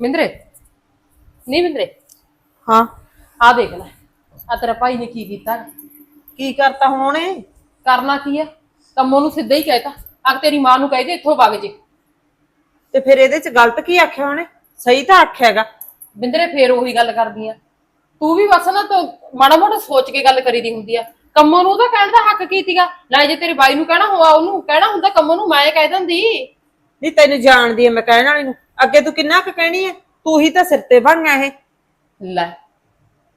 ਮਿੰਦਰੇ ਨਹੀਂ ਮਿੰਦਰੇ ਹਾਂ ਆ ਦੇਖ ਲੈ ਆ ਤੇਰਾ ਭਾਈ ਨੇ ਕੀ ਕੀਤਾ ਕੀ ਕਰਤਾ ਹੁਣ ਉਹਨੇ ਕਰਨਾ ਕੀ ਹੈ ਕੰਮੋਂ ਨੂੰ ਸਿੱਧਾ ਹੀ ਕਹਿਤਾ ਆ ਤੇਰੀ ਮਾਂ ਨੂੰ ਕਹਿ ਦੇ ਇੱਥੋਂ ਵਗ ਜੇ ਤੇ ਫਿਰ ਇਹਦੇ ਚ ਗਲਤ ਕੀ ਆਖਿਆ ਉਹਨੇ? ਸਹੀ ਤਾਂ ਆਖਿਆਗਾ ਬਿੰਦਰੇ ਫੇਰ ਉਹੀ ਗੱਲ ਕਰਦੀ ਆ। ਤੂੰ ਵੀ ਬਸ ਨਾ ਤੂੰ ਮਾੜਾ ਮੋਟਾ ਸੋਚ ਕੇ ਗੱਲ ਕਰੀਦੀ ਹੁੰਦੀ ਆ। ਕੰਮੋਂ ਨੂੰ ਤਾਂ ਕਹਿਣ ਦਾ ਹੱਕ ਕੀ ਤੀਗਾ ਲੈ ਜੇ ਤੇਰੇ ਬਾਈ ਨੂੰ ਕਹਿਣਾ ਹੋਆ ਉਹਨੂੰ ਕਹਿਣਾ ਹੁੰਦਾ ਕੰਮੋਂ ਨੂੰ ਮੈਂ ਕਹਿ ਦਿੰਦੀ। ਨਹੀਂ ਤੈਨੂੰ ਜਾਣਦੀ ਐ ਮੈਂ ਕਹਿਣ ਵਾਲੀ ਨੂੰ। ਅੱਗੇ ਤੂੰ ਕਿੰਨਾ ਕੁ ਕਹਿਣੀ ਐ? ਤੂੰ ਹੀ ਤਾਂ ਸਿਰ ਤੇ ਬਣਿਆ ਇਹ। ਲੈ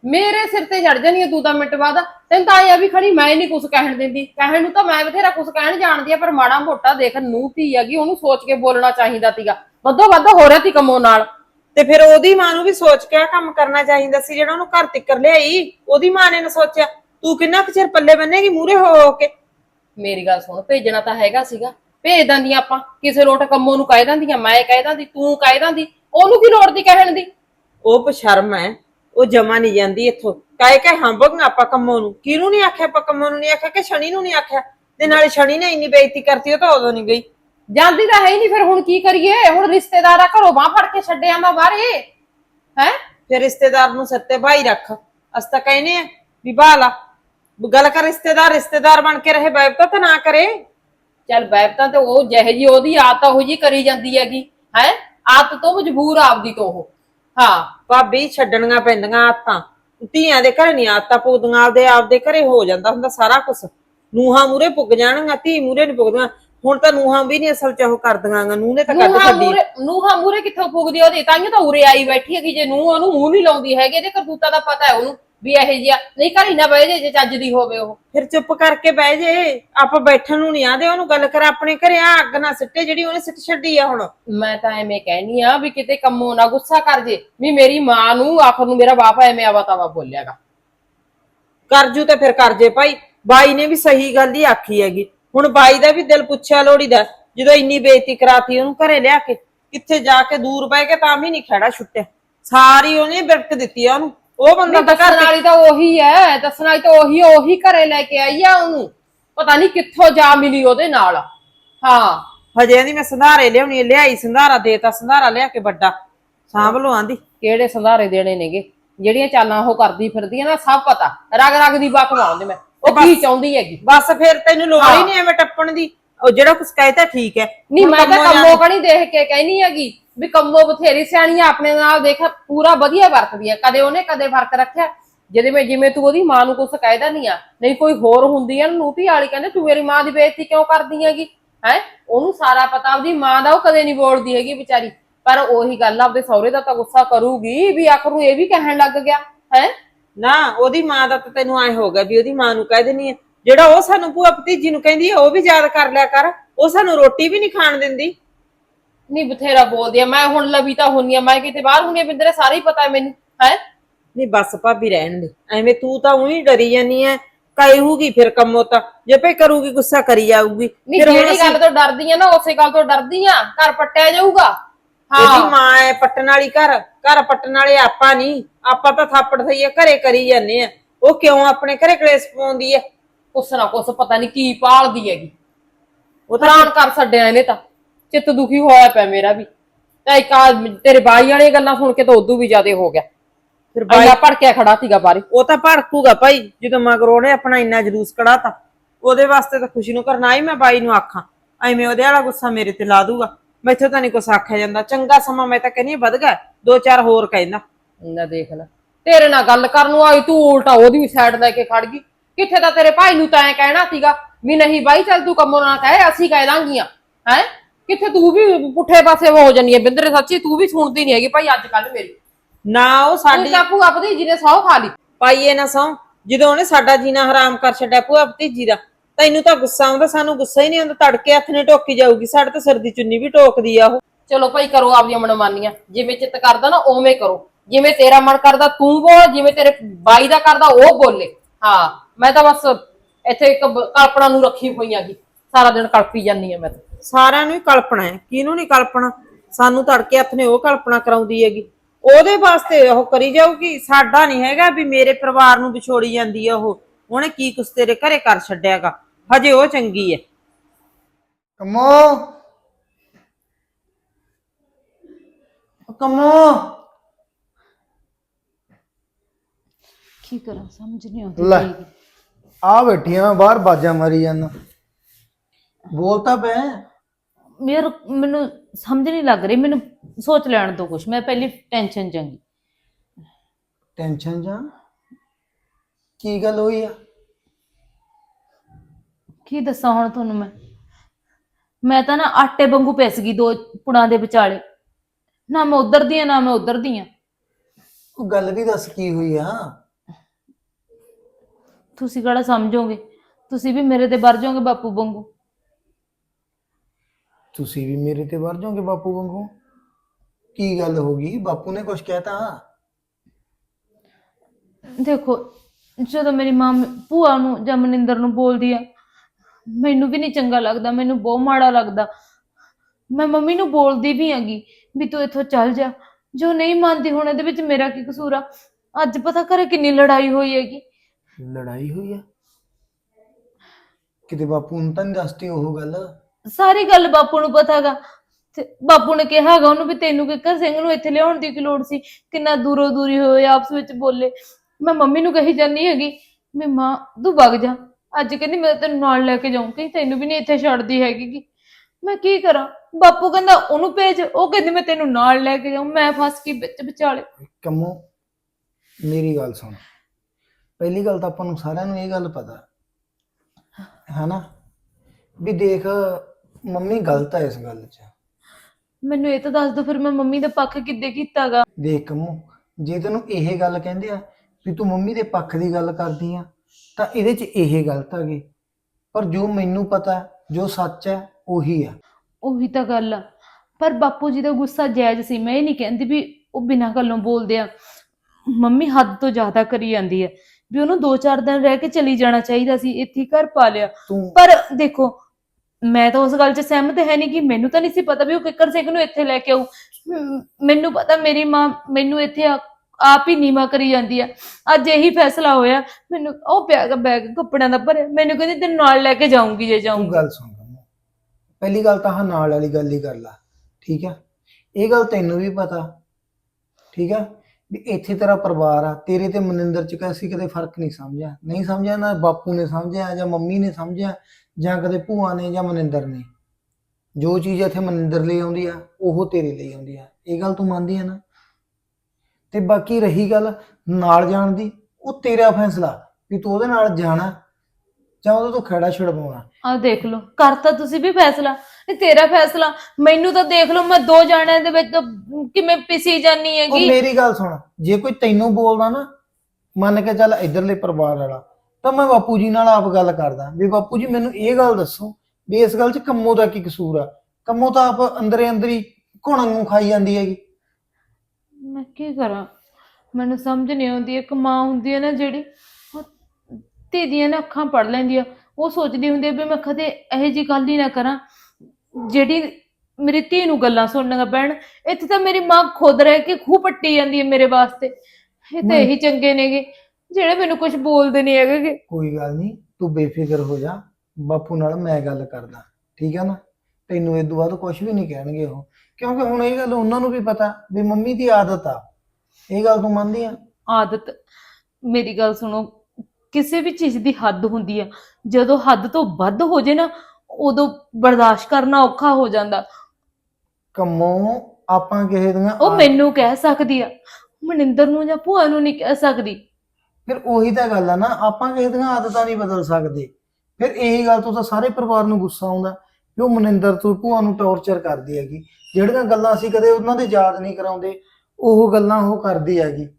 ਮੇਰੇ ਸਿਰ ਤੇ ਚੜ ਜਾਣੀ ਆ ਤੂੰ ਤਾਂ ਮਿੰਟ ਬਾਅਦ। ਤੈਨੂੰ ਤਾਂ ਆਇਆ ਵੀ ਖੜੀ ਮੈਂ ਨਹੀਂ ਕੁਝ ਕਹਿਣ ਦਿੰਦੀ। ਕਹਿਣ ਨੂੰ ਤਾਂ ਮੈਂ ਬਥੇਰਾ ਕੁਝ ਕਹਿਣ ਜਾਣਦੀ ਆ ਪਰ ਮਾੜਾ ਮੋਟਾ ਦੇਖ ਨੂੰ ਧੀ ਹੈਗੀ ਉਹਨੂੰ ਸੋਚ ਕੇ ਬੋਲਣਾ ਚਾਹੀਦਾ ਤੀਗਾ ਵੱਧੋ ਵੱਧ ਹੋ ਰਿਹਾ ਤੀ ਕੰਮੋਂ ਨਾਲ। ਤੇ ਫਿਰ ਉਹਦੀ ਮਾਂ ਨੂੰ ਵੀ ਸੋਚ ਕੇ ਆਹ ਕੰਮ ਕਰਨਾ ਚਾਹੀਦਾ ਸੀ ਜਿਹੜਾ ਉਹਨੂੰ ਘਰ ਤਿੱਕਰ ਲਿਆਈ। ਉਹਦੀ ਮਾਂ ਨੇ ਨਾ ਸੋਚਿਆ ਤੂੰ ਕਿੰਨਾ ਕੁ ਚਿਰ ਪੱਲੇ ਬੰਨੇਗੀ ਮੂਰੇ ਹੋ ਹੋ ਕੇ? ਮੇਰੀ ਗੱਲ ਸੁਣ ਭੇਜਣਾ ਤਾਂ ਹੈਗਾ ਸੀਗਾ। ਭੇਜ ਦਿੰਦੀਆਂ ਆਪਾਂ ਕਿਸੇ ਲੋਟ ਕੰਮੋਂ ਨੂੰ ਕਹਿ ਦਿੰਦੀਆਂ ਮੈਂ ਕਹਿ ਦਿੰਦੀ ਤੂੰ ਕਹਿ ਦਿੰਦੀ ਉਹਨੂੰ ਕੀ ਲੋੜ ਦੀ ਕਹਿਣ ਦੀ? ਉਹ ਬਸ਼ਰਮ ਐ ਉਹ ਜਮਾ ਨਹੀਂ ਜਾਂਦੀ ਇੱਥੋਂ। ਕਾਇ ਕਾਇ ਹੰਬਗ ਆਪਾਂ ਕੰਮੋਂ ਨੂੰ। ਕਿਹਨੂੰ ਨਹੀਂ ਆਖਿਆ ਆਪਾਂ ਕੰਮੋਂ ਨੂੰ ਨਹੀਂ ਆਖਿਆ ਕਿ ਸ਼ਨੀ ਨੂੰ ਨਹੀਂ ਆਖਿਆ? ਤੇ ਨਾਲੇ ਸ਼ਨੀ ਨੇ ਇੰਨੀ ਬੇਇੱਜ਼ਤੀ ਕਰਤੀ ਉਹ ਤਾਂ ਉਦੋਂ ਨਹੀਂ ਗਈ। ਜਾਂਦੀ ਤਾਂ ਹੈ ਹੀ ਨਹੀਂ ਫਿਰ ਹੁਣ ਕੀ ਕਰੀਏ? ਹੁਣ ਰਿਸ਼ਤੇਦਾਰਾ ਘਰੋਂ ਬਾਹ ਫੜ ਕੇ ਛੱਡਿਆ ਮੈਂ ਬਾਹਰੇ। ਹੈ? ਫਿਰ ਰਿਸ਼ਤੇਦਾਰ ਨੂੰ ਸੱਤੇ ਭਾਈ ਰੱਖ। ਅਸ ਤਾਂ ਕਹਿੰਨੇ ਆ ਵੀ ਬਾਲਾ ਗੱਲ ਕਰ ਰਿਸ਼ਤੇਦਾਰ ਰਿਸ਼ਤੇਦਾਰ ਬਣ ਕੇ ਰਹੇ ਬੈਬਤਾ ਤਾਂ ਨਾ ਕਰੇ। ਚੱਲ ਬੈਬਤਾਂ ਤੇ ਉਹ ਜਿਹੇ ਜੀ ਉਹਦੀ ਆਦਤ ਉਹੋ ਜੀ ਕਰੀ ਜਾਂਦੀ ਹੈਗੀ ਹੈ? ਆਦਤ ਤੋਂ ਮਜਬੂਰ ਆਪਦੀ ਤੋਂ ਉਹ। ਹਾਂ। ਭਾਬੀ ਛੱਡਣੀਆਂ ਪੈਂਦੀਆਂ ਆਤਾਂ ਧੀਆਂ ਦੇ ਘਰੇ ਨਹੀਂ ਆਤਾਂ ਪੁੱਗਦੀਆਂ ਆਪਦੇ ਆਪਦੇ ਘਰੇ ਹੋ ਜਾਂਦਾ ਹੁੰਦਾ ਸਾਰਾ ਕੁਝ ਨੂਹਾਂ ਮੂਰੇ ਪੁੱਗ ਜਾਣਗੀਆਂ ਧੀ ਮੂਰੇ ਨਹੀਂ ਪੁੱਗਦੀਆਂ। ਹੁਣ ਤਾਂ ਨੂਹਾਂ ਵੀ ਨਹੀਂ ਅਸਲ ਚ ਉਹ ਕਰਦੀਆਂ ਗਾ, ਨੂੰਹ ਨੇ ਤਾਂ ਕੱਢ ਨੂੰਹਾਂ ਛੱਡੀ। ਮੂਰੇ ਨੂੰਹਾਂ ਮੂਰੇ ਕਿੱਥੋਂ ਫੁਗਦੀ ਉਹਦੀ? ਤਾਂ ਤਾਂ ਉਰੇ ਆਈ ਬੈਠੀ ਹੈਗੀ ਜੇ ਨੂੰਹ ਉਹਨੂੰ ਮੂੰਹ ਨਹੀਂ ਲਾਉਂਦੀ ਹੈਗੀ ਇਹਦੇ ਕਰਤੂਤਾਂ ਦਾ ਪਤਾ ਹੈ ਉਹਨੂੰ। ਵੀ ਇਹ ਜਿਹਾ ਨਹੀਂ ਘਰੀ ਨਾ ਬਹਿ ਜੇ ਜੇ ਚੱਜ ਦੀ ਹੋਵੇ ਉਹ। ਫਿਰ ਚੁੱਪ ਕਰਕੇ ਬਹਿ ਜੇ ਆਪਾਂ ਬੈਠਣ ਨੂੰ ਨਹੀਂ ਆਦੇ ਉਹਨੂੰ ਗੱਲ ਕਰ ਆਪਣੇ ਘਰੇ ਆ ਅੱਗ ਨਾ ਸਿੱਟੇ ਜਿਹੜੀ ਉਹਨੇ ਸਿੱਟ ਛੱਡੀ ਆ ਹੁਣ। ਮੈਂ ਤਾਂ ਐਵੇਂ ਕਹਿਨੀ ਆ ਵੀ ਕਿਤੇ ਕੰਮੋਂ ਨਾ ਗੁੱਸਾ ਕਰ ਜੇ ਵੀ ਮੇਰੀ ਮਾਂ ਨੂੰ ਆਖਰ ਨੂੰ ਮੇਰਾ ਬਾਪ ਐਵੇਂ ਆਵਾ ਤਾਵਾ ਬੋਲਿਆਗਾ ਕਰਜੂ ਤੇ ਫਿਰ ਕਰ ਜੇ ਭਾਈ ਬਾਈ ਨੇ ਵੀ ਸਹੀ ਗੱਲ ਹੀ ਆਖੀ ਹੈਗੀ। ਹੁਣ ਬਾਈ ਦਾ ਵੀ ਦਿਲ ਪੁੱਛਿਆ ਲੋੜੀ ਦਾ ਜਦੋਂ ਇੰਨੀ ਬੇਇੱਜ਼ਤੀ ਕਰਾਤੀ ਉਹਨੂੰ ਘਰੇ ਲਿਆ ਕੇ ਕਿੱਥੇ ਜਾ ਕੇ ਦੂਰ ਬਹਿ ਕੇ ਤਾਂ ਵੀ ਨਹੀਂ ਖੜਾ ਛੁੱਟਿਆ। ਸਾਰੀ ਉਹਨੇ ਬਿਰਕ ਦਿੱਤੀ ਆ ਉਹਨੂੰ। ਉਹ ਬੰਦਾ ਤਾਂ ਦੱਸਣ ਘਰ ਵਾਲੀ ਤਾਂ ਉਹੀ ਹੈ ਦੱਸਣ ਵਾਲੀ ਤਾਂ ਉਹੀ ਉਹੀ ਘਰੇ ਲੈ ਕੇ ਆਈ ਆ ਉਹਨੂੰ। ਪਤਾ ਨਹੀਂ ਕਿੱਥੋਂ ਜਾ ਮਿਲੀ ਉਹਦੇ ਨਾਲ। ਹਾਂ। ਹਜੇ ਆਂਦੀ ਮੈਂ ਸੰਧਾਰੇ ਲਿਆਉਣੀ ਆ, ਲਿਆਈ ਸੰਧਾਰਾ ਦੇਤਾ ਸੰਧਾਰਾ ਲਿਆ ਕੇ ਵੱਡਾ। ਸਾਂਭ ਲੋ ਆਂਦੀ। ਕਿਹੜੇ ਸੰਧਾਰੇ ਦੇਣੇ ਨੇਗੇ? ਜਿਹੜੀਆਂ ਚਾਲਾਂ ਉਹ ਕਰਦੀ ਫਿਰਦੀ ਆ ਨਾ ਸਭ ਪਤਾ। ਰਗ ਰਗ ਦੀ ਬਾਤ ਮਾਉਂਦੇ ਮੈਂ। ਉਹ ਕੀ ਚਾਹੁੰਦੀ ਹੈਗੀ? ਬਸ ਫਿਰ ਤੈਨੂੰ ਲੋੜ ਹੀ ਨਹੀਂ ਐਵੇਂ ਟੱਪਣ ਦੀ। ਉਹ ਜਿਹੜਾ ਕੁਛ ਕਹਿਤਾ ਠੀਕ ਹੈ। ਨਹੀਂ ਹੁਣ ਮੈਂ ਤਾਂ ਕੰਮੋਂ ਕੰਮੋ ਕਣੀ ਦੇਖ ਕੇ ਕਹਿਨੀ ਹੈਗੀ। ਵੀ ਕੰਮੋ ਬਥੇਰੀ ਸਿਆਣੀ ਆ ਆਪਣੇ ਨਾਲ ਦੇਖ, ਪੂਰਾ ਵਧੀਆ ਵਰਤਦੀ ਆ। ਕਦੇ ਉਹਨੇ ਕਦੇ ਫ਼ਰਕ ਰੱਖਿਆ। ਜਿਹਦੇ ਵਿੱਚ ਜਿਵੇਂ ਤੂੰ ਉਹਦੀ ਮਾਂ ਨੂੰ ਕੁਝ ਕਹਿਦਾ ਨਹੀਂ ਆ। ਨਹੀਂ, ਕੋਈ ਹੋਰ ਹੁੰਦੀ ਆ ਨੂਤੀ ਵਾਲੀ ਕਹਿੰਦੇ, ਤੂੰ ਮੇਰੀ ਮਾਂ ਦੀ ਬੇਇੱਜ਼ਤੀ ਕਿਉਂ ਕਰਦੀ ਹੈਗੀ? ਹੈ? ਉਹਨੂੰ ਸਾਰਾ ਪਤਾ, ਉਹਦੀ ਮਾਂ ਦਾ ਉਹ ਕਦੇ ਨਹੀਂ ਬੋਲਦੀ ਹੈਗੀ ਵਿਚਾਰੀ। ਪਰ ਉਹੀ ਗੱਲ ਆ ਆਪਦੇ ਸਹੁਰੇ ਦਾ ਤਾਂ ਗੁੱਸਾ ਕਰੂਗੀ ਵੀ ਆਖਰ ਨੂੰ ਇਹ ਵੀ ਕਹਿਣ ਲੱਗ ਗਿਆ। ਹੈ? ਨਾ, ਉਹਦੀ ਮਾਂ ਦਾ ਤਾਂ ਤੈਨੂੰ ਐ ਗਿਆ ਵੀ ਉਹਦੀ ਮਾਂ ਨੂੰ ਕਹਿ ਦੇਣੀ ਹੈ ਜਿਹੜਾ ਉਹ ਸਾਨੂੰ ਭੂਆ ਭਤੀਜੀ ਨੂੰ ਕਹਿੰਦੀ ਹੈ ਉਹ ਵੀ ਯਾਦ ਕਰ ਲਿਆ ਕਰ। ਉਹ ਸਾਨੂੰ ਰੋਟੀ ਵੀ ਨਹੀਂ ਖਾਣ ਦਿੰਦੀ। ਨਹੀਂ ਬਥੇਰਾ ਬੋਲਦੀ ਆ ਮੈਂ ਹੁਣ ਲਵੀ ਤਾਂ ਹੁੰਨੀ ਆ ਮੈਂ ਕਿਤੇ ਬਾਹਰ ਹੁੰਨੀ ਆ ਬਿੰਦਰੇ ਸਾਰੇ ਹੀ ਪਤਾ ਹੈ ਮੈਨੂੰ ਹੈ? ਨਹੀਂ ਬਸ ਭਾਬੀ ਰਹਿਣ ਦੇ ਐਵੇਂ ਤੂੰ ਤਾਂ ਉਹੀ ਡਰੀ ਜਾਨੀ ਐ ਕਹੂਗੀ ਫਿਰ ਕੰਮੋ ਤਾਂ ਜੇ ਭਈ ਕਰੂਗੀ ਗੁੱਸਾ ਕਰੀ ਜਾਊਗੀ ਨਹੀਂ ਫਿਰ ਹੁਣ ਜਿਹੜੀ ਗੱਲ ਤੋਂ ਡਰਦੀ ਆ ਨਾ ਉਸੇ ਗੱਲ ਤੋਂ ਡਰਦੀ ਆ ਘਰ ਪੱਟਿਆ ਜਾਊਗਾ? ਉਹਦੀ ਹਾਂ ਮਾਂ ਐ ਪੱਟਣ ਵਾਲੀ ਘਰ ਘਰ ਪੱਟਣ ਵਾਲੇ ਆਪਾਂ ਨਹੀਂ ਆਪਾਂ ਤਾਂ ਥਾਪੜ ਥਈਏ ਘਰੇ ਕਰੀ ਜਾਂਦੇ ਆ ਉਹ ਕਿਉਂ ਆਪਣੇ ਘਰੇ ਕਲੇਸ਼ ਪਾਉਂਦੀ ਐ? ਕੁਛ ਨਾ ਕੁਛ ਪਤਾ ਨਹੀਂ ਕੀ ਪਾਲਦੀ ਹੈਗੀ। ਉਹ ਤਾਂ ਪ੍ਰਾਣ ਕਰ ਛੱਡਿਆ ਇਹਨੇ ਤਾਂ। ਚਿੱਤ ਦੁਖੀ ਹੋਇਆ ਪਿਆ ਮੇਰਾ ਵੀ। ਤਾਂ ਇੱਕ ਆ ਤੇਰੇ ਬਾਈ ਵਾਲੀਆਂ ਗੱਲਾਂ ਸੁਣ ਕੇ ਤਾਂ ਉਦੋਂ ਵੀ ਜ਼ਿਆਦਾ ਹੋ ਗਿਆ। ਫਿਰ ਬਾਈਆ ਭੜਕਿਆ ਖੜਾ ਸੀਗਾ ਬਾਰੇ ਉਹ ਤਾਂ ਭੜਕੂਗਾ ਭਾਈ ਜਦੋਂ ਮਗਰੋਂ ਉਹਨੇ ਆਪਣਾ ਇੰਨਾ ਜਲੂਸ ਕਢਾਤਾ। ਉਹਦੇ ਵਾਸਤੇ ਤਾਂ ਖੁਸ਼ੀ ਨੂੰ ਕਰਨਾ ਹੀ ਮੈਂ ਬਾਈ ਨੂੰ ਆਖਾਂ। ਐਵੇਂ ਉਹਦੇ ਵਾਲਾ ਗੁੱਸਾ ਮੇਰੇ ਤੇ ਲਾ ਦੂਗਾ। ਮੈਥੋਂ ਤਾਂ ਨਹੀਂ ਕੁਛ ਆਖਿਆ ਜਾਂਦਾ। ਚੰਗਾ ਸਮਾਂ ਮੈਂ ਤਾਂ ਕਹਿੰਦੀ ਵਧ ਗਿਆ ਦੋ ਚਾਰ ਹੋਰ ਕਹਿੰਦਾ। ਨਾ ਦੇਖ ਲੈ ਤੇਰੇ ਨਾਲ ਗੱਲ ਕਰਨ ਨੂੰ ਆਈ ਤੂੰ ਉਲਟਾ ਉਹਦੀ ਵੀ ਸਾਈਡ ਲੈ ਕੇ ਖੜ ਗਈ। ਕਿੱਥੇ ਤਾਂ ਤੇਰੇ ਭਾਈ ਨੂੰ ਤਾਂ ਐ ਕਹਿਣਾ ਸੀਗਾ ਵੀ ਨਹੀਂ ਬਾਈ ਚੱਲ ਤੂੰ ਕੰਮੋਂ ਨਾ ਕਹੇ ਅਸੀਂ ਕਹਿ ਦਾਂਗੀਆਂ। ਹੈ? ਕਿੱਥੇ ਤੂੰ ਵੀ ਪੁੱਠੇ ਪਾਸੇ ਹੋ ਜਾਨੀ ਹੈ ਬਿੰਦਰੇ ਸੱਚੀ ਤੂੰ ਵੀ ਸੁਣਦੀ ਨਹੀਂ ਹੈਗੀ ਭਾਈ ਅੱਜ ਕੱਲ ਮੇਰੀ। ਨਾ ਉਹ ਤੂੰ ਸਾਡੀ ਤਾਂ ਭੂਆ ਭਤੀਜੀ ਨੇ ਸੌ ਖਾ ਲਈ। ਪਾਈਏ ਨਾ ਸੌ ਜਦੋਂ ਉਹਨੇ ਸਾਡਾ ਜੀਣਾ ਹਰਾਮ ਕਰ ਛੱਡਿਆ ਭੂਆ ਭਤੀਜੀ ਦਾ ਤੈਨੂੰ ਤਾਂ ਗੁੱਸਾ ਆਉਂਦਾ ਸਾਨੂੰ ਗੁੱਸਾ ਹੀ ਨਹੀਂ ਆਉਂਦਾ ਤੜਕੇ ਹੱਥ ਨੇ ਟੋਕੀ ਜਾਊਗੀ ਸਾਡੇ ਤਾਂ ਸਿਰ ਦੀ ਚੁੰਨੀ ਵੀ ਟੋਕਦੀ ਆ ਉਹ। ਚਲੋ ਭਾਈ ਕਰੋ ਆਪਦੀਆਂ ਮਨਮਾਨੀਆਂ ਜਿਵੇਂ ਚਿੱਤ ਕਰਦਾ ਨਾ ਉਵੇਂ ਕਰੋ। ਜਿਵੇਂ ਤੇਰਾ ਮਨ ਕਰਦਾ ਤੂੰ ਬੋਲ ਜਿਵੇਂ ਤੇਰੇ ਬਾਈ ਦਾ ਕਰਦਾ ਉਹ ਬੋਲੇ। ਹਾਂ ਮੈਂ ਤਾਂ ਬਸ ਇੱਥੇ ਇੱਕ ਬ- ਕਲਪਨਾ ਨੂੰ ਰੱਖੀ ਹੋਈ ਆਗੀ ਸਾਰਾ ਦਿਨ ਕਲਪੀ ਜਾਂਦੀ ਆ ਮੈਂ ਤਾਂ। ਸਾਰਿਆਂ ਨੂੰ ਹੀ ਕਲਪਨਾ ਹੈ। ਕਿਹਨੂੰ ਨਹੀਂ ਕਲਪਨਾ? ਸਾਨੂੰ ਤੜਕੇ ਹੱਥ ਨੇ ਉਹ ਕਲਪਨਾ ਕਰਾਉਂਦੀ ਹੈਗੀ। ਉਹਦੇ ਵਾਸਤੇ ਉਹ ਕਰੀ ਜਾਊਗੀ ਸਾਡਾ ਨਹੀਂ ਹੈਗਾ ਵੀ ਮੇਰੇ ਪਰਿਵਾਰ ਨੂੰ ਵਿਛੋੜੀ ਜਾਂਦੀ ਹੈ ਉਹ। ਉਹਨੇ ਕੀ ਕੁਛ ਤੇਰੇ ਘਰੇ ਕਰ ਛੱਡਿਆਗਾ। ਹਜੇ ਉਹ ਚੰਗੀ ਹੈ। ਕੰਮੋ। ਕੰਮੋ। ਕੀ ਕਰਾਂ? ਸਮਝ ਨਹੀਂ ਆਉਂਦੀ ਲੈ। ਆ ਬੈਠੀਆਂ ਬਾਹਰ ਬਾਜਾਂ ਮਾਰੀ ਜਾਂਦਾ। ਬੋਲਤਾ ਪੈ ਯਾਰ ਮੈਨੂੰ ਸਮਝ ਨਹੀਂ ਲੱਗ ਰਹੀ ਮੈਨੂੰ ਸੋਚ ਲੈਣ ਤੋਂ ਕੁਛ ਮੈਂ ਪਹਿਲੀ ਟੈਨਸ਼ਨ ਚੰਗੀ ਟੈਨਸ਼ਨ ਜਾਂ ਕੀ ਗੱਲ ਹੋਈ ਆ? ਕੀ ਦੱਸਾਂ ਹੁਣ ਤੁਹਾਨੂੰ ਮੈਂ? ਮੈਂ ਤਾਂ ਨਾ ਆਟੇ ਵਾਂਗੂ ਪਿਸ ਗਈ ਦੋ ਪੁੜਾਂ ਦੇ ਵਿਚਾਲੇ। ਨਾ ਮੈਂ ਉਧਰ ਦੀ ਆ ਨਾ ਮੈਂ ਉਧਰ ਦੀ ਆ। ਉਹ ਗੱਲ ਵੀ ਦੱਸ ਕੀ ਹੋਈ ਆ? ਤੁਸੀਂ ਕਿਹੜਾ ਸਮਝੋਗੇ? ਤੁਸੀਂ ਵੀ ਮੇਰੇ ਤੇ ਵਰ ਜਾਓਗੇ ਬਾਪੂ ਵਾਂਗੂ। ਤੁਸੀਂ ਵੀ ਮੇਰੇ ਤੇ ਵਰ ਜਾਓਗੇ ਬਾਪੂ ਵਾਂਗੂ? ਕੀ ਗੱਲ ਹੋ ਗਈ? ਬਾਪੂ ਨੇ ਕੁਝ ਕਹਿਤਾ? ਦੇਖੋ ਜਦੋਂ ਮੇਰੀ ਮਾਂ ਭੂਆ ਨੂੰ ਜਾਂ ਮਨਿੰਦਰ ਨੂੰ ਬੋਲਦੀ ਆ ਮੈਨੂੰ ਵੀ ਨਹੀਂ ਚੰਗਾ ਲੱਗਦਾ ਮੈਨੂੰ ਬਹੁਤ ਮਾੜਾ ਲੱਗਦਾ। ਮੈਂ ਮੰਮੀ ਨੂੰ ਬੋਲਦੀ ਵੀ ਆਂਗੀ ਵੀ ਤੂੰ ਇੱਥੋਂ ਚੱਲ ਜਾ। ਜੋ ਨਹੀਂ ਮੰਨਦੀ ਹੁਣ ਇਹਦੇ ਵਿੱਚ ਮੇਰਾ ਕੀ ਕਸੂਰ ਆ? ਅੱਜ ਪਤਾ ਕਰੇ ਕਿੰਨੀ ਲੜਾਈ ਹੋਈ ਹੈਗੀ। ਲੜਾਈ ਹੋਈ ਆ? ਕਿਤੇ ਬਾਪੂ ਨੂੰ ਤਾਂ ਨਹੀਂ ਦੱਸਦੀ ਉਹ ਗੱਲ? ਸਾਰੀ ਗੱਲ ਬਾਪੂ ਨੂੰ ਪਤਾ ਤੇ ਬਾਪੂ ਨੇ ਕਿਹਾ ਹੈਗਾ ਉਹਨੂੰ ਵੀ ਤੈਨੂੰ ਕਿੱਕਰ ਸਿੰਘ ਨੂੰ ਇੱਥੇ ਲਿਆਉਣ ਦੀ ਕੀ ਲੋੜ ਸੀ? ਕਿੰਨਾ ਦੂਰੋਂ ਦੂਰੀ ਹੋਏ ਆਪਸ ਵਿੱਚ ਬੋਲੇ। ਮੈਂ ਮੰਮੀ ਨੂੰ ਕਹੀ ਜਾਂਦੀ ਹੈਗੀ, ਵੀ ਮਾਂ, ਤੂੰ ਵਗ ਜਾ। ਅੱਜ ਕਹਿੰਦੀ ਮੈਂ ਤੈਨੂੰ ਨਾਲ ਲੈ ਕੇ ਜਾਊਂ। ਤੈਨੂੰ ਵੀ ਨਹੀਂ ਇੱਥੇ ਛੱਡਦੀ ਹੈਗੀ ਗੀ। ਮੈਂ ਕੀ ਕਰਾਂ? ਬਾਪੂ ਕਹਿੰਦਾ ਉਹਨੂੰ ਭੇਜ, ਉਹ ਕਹਿੰਦੀ ਮੈਂ ਤੈਨੂੰ ਨਾਲ ਲੈ ਕੇ ਜਾਊਂ। ਮੈਂ ਫਸ ਗਈ ਵਿੱਚ ਵਿਚਾਲੇ। ਕੰਮੋ, ਮੇਰੀ ਗੱਲ ਸੁਣ। ਪਹਿਲੀ ਗੱਲ ਤਾਂ ਆਪਾਂ ਨੂੰ ਸਾਰਿਆਂ ਨੂੰ ਇਹ ਗੱਲ ਪਤਾ। ਹੈ ਨਾ ਵੀ ਦੇਖ ਮੰਮੀ ਗਲਤ ਹੈ ਇਸ ਗੱਲ 'ਚ। ਮੈਨੂੰ ਇਹ ਤਾਂ ਦੱਸ ਦੋ ਫਿਰ ਮੈਂ ਮੰਮੀ ਦਾ ਪੱਖ ਕਿੱਦੇ ਕੀਤਾਗਾ? ਦੇਖ ਕੰਮੋ ਜੇ ਤੈਨੂੰ ਇਹ ਗੱਲ ਕਹਿੰਦੇ ਆ ਵੀ ਤੂੰ ਮੰਮੀ ਦੇ ਪੱਖ ਦੀ ਗੱਲ ਕਰਦੀ ਆ ਤਾਂ ਇਹਦੇ 'ਚ ਇਹ ਗਲਤ ਹੈਗੀ ਪਰ ਜੋ ਮੈਨੂੰ ਪਤਾ ਜੋ ਸੱਚ ਹੈ ਉਹੀ ਆ। ਉਹੀ ਤਾਂ ਗੱਲ ਆ। ਪਰ ਬਾਪੂ ਜੀ ਦਾ ਗੁੱਸਾ ਜਾਇਜ਼ ਸੀ ਮੈਂ ਇਹ ਨਹੀਂ ਕਹਿੰਦੀ ਵੀ ਉਹ ਬਿਨਾਂ ਗੱਲੋਂ ਬੋਲਦੇ ਆ। ਮੰਮੀ ਹੱਦ ਤੋਂ ਜ਼ਿਆਦਾ ਕਰੀ ਜਾਂਦੀ ਹੈ ਵੀ ਉਹਨੂੰ 2-4 ਦਿਨ ਰਹਿ ਕੇ ਚਲੀ ਜਾਣਾ ਚਾਹੀਦਾ ਸੀ ਇੱਥੇ ਹੀ ਘਰ ਪਾ ਲਿਆ। ਤੂੰ ਪਰ ਦੇਖੋ ਮੈਂ ਤਾਂ ਉਸ ਗੱਲ 'ਚ ਸਹਿਮਤ ਹੈ ਨਹੀਂ ਕਿ ਮੈਨੂੰ ਤਾਂ ਨਹੀਂ ਸੀ ਪਤਾ ਵੀ ਉਹ ਕਿੱਕਰ ਸਿੰਘ ਨੂੰ ਇੱਥੇ ਲੈ ਕੇ ਆਊ। ਮ- ਮੈਨੂੰ ਪਤਾ ਮੇਰੀ ਮਾਂ ਮੈਨੂੰ ਇੱਥੇ ਆ- ਆਪ ਹੀ ਨੀਮਾ ਕਰੀ ਜਾਂਦੀ ਆ। ਅੱਜ ਇਹੀ ਫੈਸਲਾ ਹੋਇਆ, ਮੈਨੂੰ ਉਹ ਪਿਆ ਬੈਗ ਕੱਪੜਿਆਂ ਦਾ ਭਰਿਆ। ਮੈਨੂੰ ਕਹਿੰਦੀ ਤੈਨੂੰ ਨਾਲ ਲੈ ਕੇ ਜਾਊਂਗੀ ਜੇ ਤੂੰ ਜਾਊਂਗੀ ਗੱਲ ਸੁਣ ਲੈ ਪਹਿਲੀ ਗੱਲ ਤਾਂ ਹਾਂ ਨਾਲ ਵਾਲੀ ਗੱਲ ਹੀ ਕਰ ਲਾ, ਠੀਕ ਆ? ਇਹ ਗੱਲ ਤੈਨੂੰ ਵੀ ਪਤਾ, ਠੀਕ ਆ? ਵੀ ਇੱਥੇ ਤੇਰਾ ਪਰਿਵਾਰ ਆ, ਤੇਰੇ ਤੇ ਮਨਿੰਦਰ ਚ ਕੈਸੀ ਕਦੇ ਫ਼ਰਕ ਨਹੀਂ ਸਮਝਿਆ। ਨਹੀਂ ਸਮਝਿਆ ਨਾ ਬਾਪੂ ਨੇ ਸਮਝਿਆ ਜਾਂ ਮੰਮੀ ਨੇ ਸਮਝਿਆ। ਜਾਂ ਕਦੇ ਭੂਆ ਨੇ ਜਾਂ ਮਨਿੰਦਰ ਨੇ। ਜੋ ਚੀਜ਼ ਇੱਥੇ ਮਨਿੰਦਰ ਲਈ ਆਉਂਦੀ ਆ ਉਹ ਤੇਰੇ ਲਈ ਆਉਂਦੀ ਆ। ਇਹ ਗੱਲ ਤੂੰ ਮੰਨਦੀ ਆ ਨਾ? ਤੇ ਬਾਕੀ ਰਹੀ ਗੱਲ ਨਾਲ ਜਾਣ ਦੀ ਉਹ ਤੇਰਾ ਫੈਸਲਾ ਵੀ ਤੂੰ ਉਹਦੇ ਨਾਲ ਜਾਣਾ ਜਾਂ ਉਹਦੇ ਤੋਂ ਖੇੜਾ ਛੁਡਵਾਉਣਾ। ਆ ਦੇਖ ਲਓ ਕਰਤਾ ਤੁਸੀਂ ਵੀ ਫੈਸਲਾ। ਇਹ ਤੇਰਾ ਫੈਸਲਾ ਮੈਨੂੰ ਤਾਂ ਦੇਖ ਲਓ ਮੈਂ ਦੋ ਜਾਣਿਆਂ ਦੇ ਵਿੱਚ ਕਿਵੇਂ ਪਿਸੀ ਜਾਨੀ ਉਹ ਹੈਗੀ ਮੇਰੀ ਗੱਲ ਸੁਣ ਜੇ ਕੋਈ ਤੈਨੂੰ ਬੋਲਦਾ ਨਾ ਮੰਨ ਕੇ ਚੱਲ ਇਧਰਲੇ ਪਰਿਵਾਰ ਵਾਲਾ ਤਾਂ ਮੈਂ ਬਾਪੂ ਜੀ ਨਾਲ ਆਪ ਗੱਲ ਕਰਦਾ। ਵੀ ਬਾਪੂ ਜੀ ਮੈਨੂੰ ਇਹ ਗੱਲ ਦੱਸੋ ਵੀ ਇਸ ਗੱਲ 'ਚ ਕੰਮੋ ਦਾ ਕੀ ਕਸੂਰ ਆ? ਕੰਮੋ ਤਾਂ ਆਪ ਅੰਦਰੇ ਅੰਦਰ ਹੀ ਘੋਣਾ ਨੂੰ ਖਾਈ ਜਾਂਦੀ ਹੈਗੀ। ਮੈਂ ਕੀ ਕਰਾਂ? ਮੈਨੂੰ ਸਮਝ ਨਹੀਂ ਆਉਂਦੀ ਇੱਕ ਮਾਂ ਹੁੰਦੀ ਹੈ ਨਾ ਜਿਹੜੀ ਉਹ ਧੀ ਦੀਆਂ ਨਾ ਅੱਖਾਂ ਪੜ ਲੈਂਦੀ ਆ। ਉਹ ਸੋਚਦੀ ਹੁੰਦੀ ਆ ਵੀ ਮੈਂ ਕਦੇ ਇਹੋ ਜੀ ਗੱਲ ਹੀ ਨਾ ਕਰਾਂ ਜਿਹੜੀ ਮੇਰੀ ਧੀ ਨੂੰ ਗੱਲਾਂ ਸੁਣਨੀਆਂ ਪੈਣ ਇੱਥੇ ਤਾਂ ਮੇਰੀ ਮਾਂ ਖੁਦ ਰਹਿ ਕੇ ਖੂਹ ਪੱਟੀ ਜਾਂਦੀ ਹੈ ਮੇਰੇ ਵਾਸਤੇ। ਇਹ ਤਾਂ ਇਹੀ ਚੰਗੇ ਨੇਗੇ। ਜਿਹੜੇ ਮੈਨੂੰ ਕੁਝ ਬੋਲਦੇ ਨਹੀਂ ਹੈਗੇ ਕੋਈ ਗੱਲ ਨਹੀਂ ਤੂੰ ਬੇਫਿਕਰ ਹੋ ਜਾ ਬਾਪੂ ਨਾਲ ਮੈਂ ਗੱਲ ਕਰਦਾ ਠੀਕ ਆ ਨਾ? ਤੈਨੂੰ ਇਹ ਤੋਂ ਬਾਅਦ ਕੁਝ ਵੀ ਨਹੀਂ ਕਹਿਣਗੇ ਉਹ। ਕਿਉਂਕਿ ਹੁਣ ਇਹ ਗੱਲ ਉਹਨਾਂ ਨੂੰ ਵੀ ਪਤਾ ਵੀ ਮੰਮੀ ਦੀ ਆਦਤ ਆ। ਇਹ ਗੱਲ ਤੂੰ ਮੰਨਦੀ ਆ? ਆਦਤ? ਮੇਰੀ ਗੱਲ ਸੁਣੋ ਕਿਸੇ ਵੀ ਚੀਜ਼ ਦੀ ਹੱਦ ਹੁੰਦੀ ਆ। ਜਦੋਂ ਹੱਦ ਤੋਂ ਵੱਧ ਹੋ ਜੇ ਨਾ ਉਦੋਂ ਬਰਦਾਸ਼ਤ ਕਰਨਾ ਔਖਾ ਹੋ ਜਾਂਦਾ। ਕੰਮੋਂ ਆਪਾਂ ਕਿਸੇ ਦੀਆਂ ਉਹ ਮੈਨੂੰ ਕਹਿ ਸਕਦੀ ਆ। ਮਨਿੰਦਰ ਨੂੰ ਜਾਂ ਭੂਆ ਨੂੰ ਨਹੀਂ ਕਹਿ ਸਕਦੀ। ਫਿਰ ਉਹੀ ਤਾਂ ਗੱਲ ਆ ਨਾ ਆਪਾਂ ਕਿਸੇ ਦੀਆਂ ਆਦਤਾਂ ਨਹੀਂ ਬਦਲ ਸਕਦੇ। ਫਿਰ ਇਹੀ ਗੱਲ ਤੋਂ ਤਾਂ ਸਾਰੇ ਪਰਿਵਾਰ ਨੂੰ ਗੁੱਸਾ ਆਉਂਦਾ ਕਿ ਉਹ ਮਨਿੰਦਰ ਤੋਂ ਭੂਆ ਨੂੰ ਟੌਰਚਰ ਕਰਦੀ ਹੈਗੀ। ਜਿਹੜੀਆਂ ਗੱਲਾਂ ਅਸੀਂ ਕਦੇ ਉਹਨਾਂ ਦੇ ਯਾਦ ਨਹੀਂ ਕਰਾਉਂਦੇ ਉਹ ਗੱਲਾਂ ਉਹ ਕਰਦੀ ਹੈਗੀ।